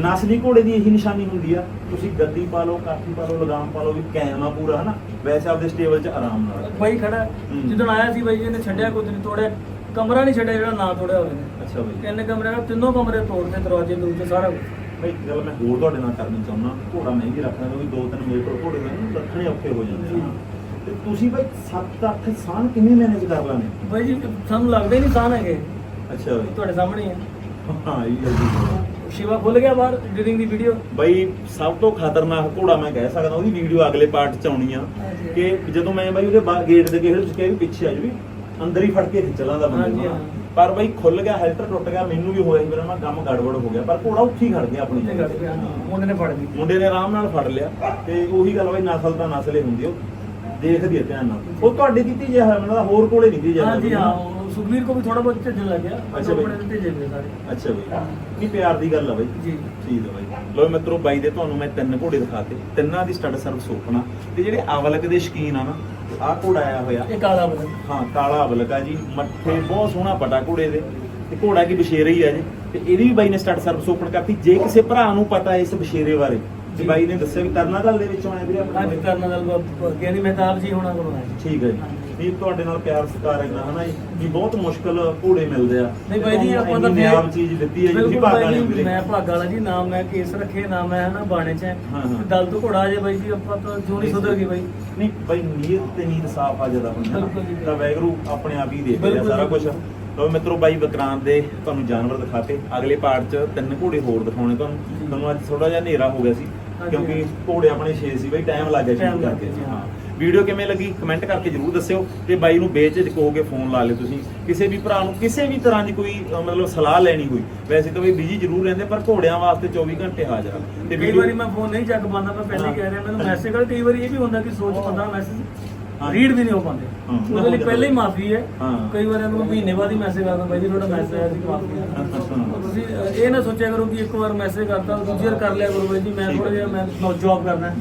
ਨਸਲੀ ਘੋੜੇ ਦੀ ਇਹੀ ਨਿਸ਼ਾਨੀ ਹੁੰਦੀ ਆ। ਤੁਸੀਂ ਗੱਦੀ ਪਾ ਲਓ ਕਾਠੀ ਪਾ ਲਓ ਲਗਾਮ ਪਾ ਲਓ ਵੀ ਕਾਇਮ ਆ ਪੂਰਾ ਹਨਾ? ਵੈਸੇ ਆਪਦੇ ਸਟੇਬਲ 'ਚ ਆਰਾਮ ਨਾਲ। ਬਾਈ ਖੜਾ ਹੂੰ। ਜਦੋਂ ਆਇਆ ਸੀ ਬਾਈ ਜੀ ਨੇ ਛੱਡਿਆ ਕੁਝ ਨਹੀਂ ਤੋੜਿਆ। ਕਮਰਾ ਨਹੀਂ ਛੱਡਿਆ ਜਿਹੜਾ ਨਾ ਤੋੜਿਆ ਹੋਵੇ। ਨੇ ਅੱਛਾ ਬਾਈ। ਤਿੰਨ ਕਮਰੇ ਨਾਲ ਤਿੰਨੋਂ ਕਮਰੇ ਤੋੜਦੇ ਦਰਵਾਜ਼ੇ ਦੂਜੇ ਸਾਰਾ ਕੁਝ ਬਾਈ ਇੱਕ ਗੱਲ ਮੈਂ ਹੋਰ ਤੁਹਾਡੇ ਨਾਲ ਕਰਨੀ ਚਾਹੁੰਦਾ ਘੋੜਾ ਮਹਿੰਗੀ ਰੱਖਣਾ ਕਿਉਂਕਿ ਦੋ ਤਿੰਨ ਮੇਰੇ ਕੋਲ ਘੋੜੇ ਨੇ ਰੱਖਣੇ ਔਖੇ ਹੋ ਜਾਂਦੇ ਆ। ਤੇ ਤੁਸੀਂ ਬਾਈ 7-8 ਸਾਲ ਕਿਵੇਂ ਮੈਨੇਜ ਕਰ ਲਾਣੇ? ਬਾਈ ਜੀ ਸਾਨੂੰ ਲੱਗਦਾ ਨਹੀਂ ਸਾਨ ਹੈਗੇ। ਅੱਛਾ ਬਾਈ ਤੁਹਾਡੇ ਸਾਹਮਣੇ ਹੀ ਹੈ ਇਹ ਗੱਲ ਜੀ ਸ਼ਿਵਾ ਖੁੱਲ ਗਿਆ ਬਾਹਰ ਡਰਿੰਗ ਦੀ ਵੀਡੀਓ ਬਾਈ ਸਭ ਤੋਂ ਖਤਰਨਾਕ ਘੋੜਾ ਮੈਂ ਕਹਿ ਸਕਦਾ ਉਹਦੀ ਵੀਡੀਓ ਅਗਲੇ ਪਾਰਟ 'ਚ ਆਉਣੀ ਆ। ਕਿ ਜਦੋਂ ਮੈਂ ਬਾਈ ਉਹਦੇ ਗੇਟ ਦੇ ਗੇਟ ਵਿੱਚ ਕਿਹਾ ਵੀ ਪਿੱਛੇ ਆ ਜੀ ਵੀ ਅੰਦਰ ਹੀ ਫੜ ਕੇ ਖਿੱਚ ਲਾਂਦਾ ਬੰਦੇ ਨੂੰ। ਪਰ ਬਾਈ ਖੁੱਲ ਗਿਆ ਹੈਲਟਰ ਟੁੱਟ ਗਿਆ ਮੈਨੂੰ ਵੀ ਹੋਇਆ ਸੀ ਮੇਰਾ ਮੈਂ ਗਮ ਗੜਬੜ ਹੋ ਗਿਆ ਪਰ ਘੋੜਾ ਉੱਥੇ ਹੀ ਖੜ ਗਿਆ ਆਪਣੀ ਜਗ੍ਹਾ ਤੇ। ਮੁੰਡੇ ਨੇ ਫੜ ਲਈ ਮੁੰਡੇ ਨੇ ਆਰਾਮ ਨਾਲ ਫੜ ਲਿਆ ਤੇ ਉਹੀ ਗੱਲ ਬਾਈ ਨਸਲ ਤਾਂ ਨਸਲ ਹੀ ਹੁੰਦੀ ਉਹ ਦੇਖਦੀ ਹੈ ਧਿਆਨ ਨਾਲ। ਉਹ ਤੁਹਾਡੇ ਜਿਹਾ ਹੋਇਆ ਮੈਨੂੰ ਲੱਗਦਾ ਹੋਰ ਕੋਲੇ ਨਹੀਂ ਦੀ ਜਾਂਦਾ ਹਾਂਜੀ ਹਾਂ ਉਹ ਸੁਖਵੀਰ ਕੋ ਵੀ ਥੋੜਾ ਬਹੁਤ ਝੱਜਣ ਲੱਗ ਗਿਆ ਅੱਛਾ ਬਈ। ਆਪਣੇ ਤੇ ਹੋਏ ਸਾਰੇ। ਅੱਛਾ ਬਾਈ। ਨਹੀਂ ਪਿਆਰ ਦੀ ਗੱਲ ਆ ਬਾਈ? ਜੀ। ਠੀਕ ਹੈ ਬਾਈ। ਲੋ ਮਿੱਤਰੋ ਬਾਈ ਦੇ ਤੁਹਾਨੂੰ ਮੈਂ ਤਿੰਨ ਘੋੜੇ ਦਿਖਾਤੇ। ਤਿੰਨਾਂ ਦੀ ਸਟੱਡ ਸਰਵਿਸ ਓਪਨ ਆ ਤੇ ਜਿਹੜੇ ਅਵਲਕ ਦੇ ਸ਼ਕੀਨ ਆ ਨਾ ਆਹ ਘੋੜਾ ਆਇਆ ਹੋਇਆ। ਇਹ ਕਾਲਾ ਬਦਲ ਹਾਂ ਕਾਲਾ ਬਲਕਾ ਜੀ। ਮੱਥੇ ਬਹੁਤ ਸੋਹਣਾ ਪਟਾ ਘੋੜੇ ਦੇ। ਤੇ ਘੋੜਾ ਕੀ ਬਸ਼ੇਰਾ ਹੀ ਹੈ ਜੀ। ਤੇ ਇਹਦੀ ਵੀ ਬਾਈ ਨੇ ਸਟਾਰਟ ਸਰਵਿਸ ਓਪਨ ਕਰਤੀ। ਜੇ ਕਿਸੇ ਭਰਾ ਨੂੰ ਪਤਾ ਇਸ ਬਸ਼ੇਰੇ ਬਾਰੇ ਤੇ ਜੀ। ਬਾਈ ਨੇ ਦੱਸਿਆ ਵੀ ਤਰਨਾ ਦਲ ਦੇ ਵਿੱਚੋਂ ਆਏ ਵੀਰੇ ਅੱਜ ਆਪਣੇ ਕਰਨਾ ਦਲ ਗਿਆਨੀ ਮਹਿਤਾਬ ਜੀ ਹੋਣਾ ਕੋਲ ਜੀ ਠੀਕ ਹੈ ਜੀ ਇਹ ਤੁਹਾਡੇ ਨਾਲ ਪਿਆਰ ਸਤਿਕਾਰ ਇੰਨਾ ਹਨਾ ਜੀ ਵੀ ਬਹੁਤ ਮੁਸ਼ਕਲ ਘੋੜੇ ਮਿਲਦੇ ਆ ਨਹੀਂ ਬਾਈ ਜੀ ਆਪਾਂ ਤਾਂ ਇੰਨੀ ਨਿਆਮ ਚੀਜ਼ ਦਿੱਤੀ ਹੈ ਜੀ ਤੁਸੀਂ ਬਿਲਕੁਲ ਭਾਗ ਵਾਲੇ ਜੀ, ਵੀਰੇ ਮੈਂ ਭਾਗ ਵਾਲਾ ਜੀ ਨਾਮ ਮੈਂ ਕੇਸ ਰੱਖੇ ਨਾਮ ਮੈਂ ਨਾ ਬਾਣੇ ਚ ਹੈ। ਹਾਂ, ਦਲ ਤੋਂ ਘੋੜਾ ਜੇ ਬਾਈ ਜੀ ਆਪਾਂ ਤਾਂ ਜੋ ਨਹੀਂ ਸੁਧਰ ਗਈ ਬਾਈ ਨਹੀਂ ਬਾਈ ਨੀਅਤ ਤੇ ਨੀਤ ਸਾਫ਼ ਆ ਜਦਾ ਹੁੰਦਾ ਨਾ। ਬਿਲਕੁਲ ਜੀ। ਤਾਂ ਵੈਗਰੂ ਆਪਣੇ ਆਪ ਹੀ ਦੇਖ ਰਿਹਾ ਬਿਲਕੁਲ ਸਾਰਾ। ਕੁਝ ਲੋ ਮਿੱਤਰੋ ਬਾਈ ਵਿਕਰਾਂਤ ਦੇ ਤੁਹਾਨੂੰ ਜਾਨਵਰ ਦਿਖਾਤੇ ਅਗਲੇ ਪਾਰਟ 'ਚ ਤਿੰਨ ਘੋੜੇ ਹੋਰ ਦਿਖਾਉਣੇ ਤੁਹਾਨੂੰ। ਤੁਹਾਨੂੰ ਅੱਜ ਥੋੜਾ ਜਿਹਾ ਹਨੇਰਾ ਹੋ ਗਿਆ ਸੀ। ਕਿਉਂਕਿ ਘੋੜੇ ਆਪਣੇ 6 ਸੀ ਬਾਈ ਟਾਈਮ ਲੱਗ ਗਿਆ ਸ਼ੂਟ ਕਰਕੇ ਗਿਆ, ਹਾਂ। ਵੀਡੀਓ ਕਿਵੇਂ ਲੱਗੀ? ਕਮੈਂਟ ਕਰਕੇ ਜਰੂਰ ਦੱਸਿਓ ਤੇ ਬਾਈ ਨੂੰ ਬੇਝਿਜਕ ਹੋ ਕੇ ਫੋਨ ਲਾ ਲਿਓ ਤੁਸੀਂ। ਕਿਸੇ ਵੀ ਭਰਾ ਨੂੰ ਕਿਸੇ ਵੀ ਤਰ੍ਹਾਂ ਦੀ ਕੋਈ ਅ, ਮਤਲਬ ਸਲਾਹ ਲੈਣੀ ਹੋਈ ਵੈਸੇ ਤਾਂ ਬਈ ਬਿਜ਼ੀ ਜਰੂਰ ਰਹਿੰਦੇ ਪਰ ਘੋੜਿਆਂ ਵਾਸਤੇ 24 ਘੰਟੇ ਹਾਜ਼ਰ ਆ। ਤੇ ਕਈ ਵਾਰੀ ਮੈਂ ਫੋਨ ਨਹੀਂ ਚੱਕ ਪਾਉਂਦਾ ਮੈਂ ਪਹਿਲੇ ਹੀ ਕਹਿ ਰਿਹਾ ਮੈਨੂੰ ਮੈਸੇਜ ਕਰ ਕਈ ਵਾਰੀ ਇਹ ਵੀ ਹੁੰਦਾ ਕਿ ਸੋਚ ਪੰਦਰਾਂ ਮੈਸੇਜ। ਰੀਡ ਵੀ ਨਹੀਂ ਹੋ ਪਾਉਂਦੇ ਹਾਂ। ਉਹਦੇ ਲਈ ਪਹਿਲੇ ਹੀ ਮਾਫੀ ਹੈ ਹਾਂ। ਕਈ ਵਾਰ ਮੈਨੂੰ ਮਹੀਨੇ ਬਾਅਦ ਹੀ ਮੈਸੇਜ ਕਰਦਾ ਬਾਈ ਜੀ ਤੁਹਾਡਾ ਮੈਸੇਜ ਆਇਆ ਸੀ ਮਾਫੀ ਹੈ ਹਾਂ। ਤੁਸੀਂ ਇਹ ਨਾ ਸੋਚਿਆ ਕਰੋ ਕਿ ਇੱਕ ਵਾਰ ਮੈਸੇਜ ਕਰਤਾ ਦੂਜੀ ਵਾਰ ਕਰ ਲਿਆ ਕਰੋ ਬਾਈ ਜੀ ਮੈਂ ਥੋੜਾ ਹੈ। ਜਿਹਾ ਮੈਂ ਜੌਬ ਕਰਨਾ ਹੈ।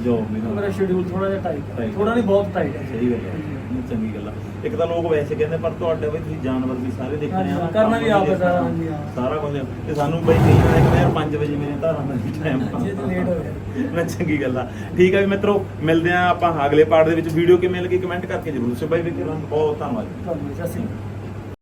ਮੇਰਾ ਸ਼ਡਿਊਲ ਥੋੜਾ ਜਿਹਾ ਟਾਈਟ ਹੈ ਥੋੜਾ ਨਹੀਂ ਬਹੁਤ ਟਾਈਟ ਹੈ ਸਹੀ ਗੱਲ ਹੈ ਚੰਗੀ ਗੱਲ ਆ ਇੱਕ ਤਾਂ ਲੋਕ ਵੈਸੇ ਕਹਿੰਦੇ ਪਰ ਤੁਹਾਡੇ ਵੀ ਤੁਸੀਂ ਜਾਨਵਰ ਵੀ ਸਾਰੇ ਦੇਖਣੇ ਆ ਕਰਨਾ ਵੀ ਆਪ ਹੈ ਸਾਰਾ। ਹਾਂਜੀ, ਹਾਂ। ਸਾਰਾ ਕੁਝ ਤੇ ਸਾਨੂੰ ਬਈ ਕਈ ਵਾਰ ਕਹਿੰਦੇ ਯਾਰ 5 ਵਜੇ ਮੇਰੇ ਧਾਰਾਂ ਦਾ ਟਾਈਮ ਜੇ ਤੇ ਲੇਟ ਹੋ ਗਿਆ। ਨਾ ਚੰਗੀ ਗੱਲ ਆ। ਠੀਕ ਆ ਵੀ ਮਿੱਤਰੋ ਮਿਲਦੇ ਆ ਆਪਾਂ ਅਗਲੇ ਪਾਰਟ ਦੇ ਵਿੱਚ। ਵੀਡੀਓ ਕਿਵੇਂ ਲੱਗੀ? ਕਮੈਂਟ ਕਰਕੇ ਜਰੂਰ ਦੱਸਿਓ। ਬਾਈ ਵੀ ਬਹੁਤ ਧੰਨਵਾਦ। ਤੁਹਾਨੂੰ ਸਤਿ ਸ਼੍ਰੀ ਅਕਾਲ।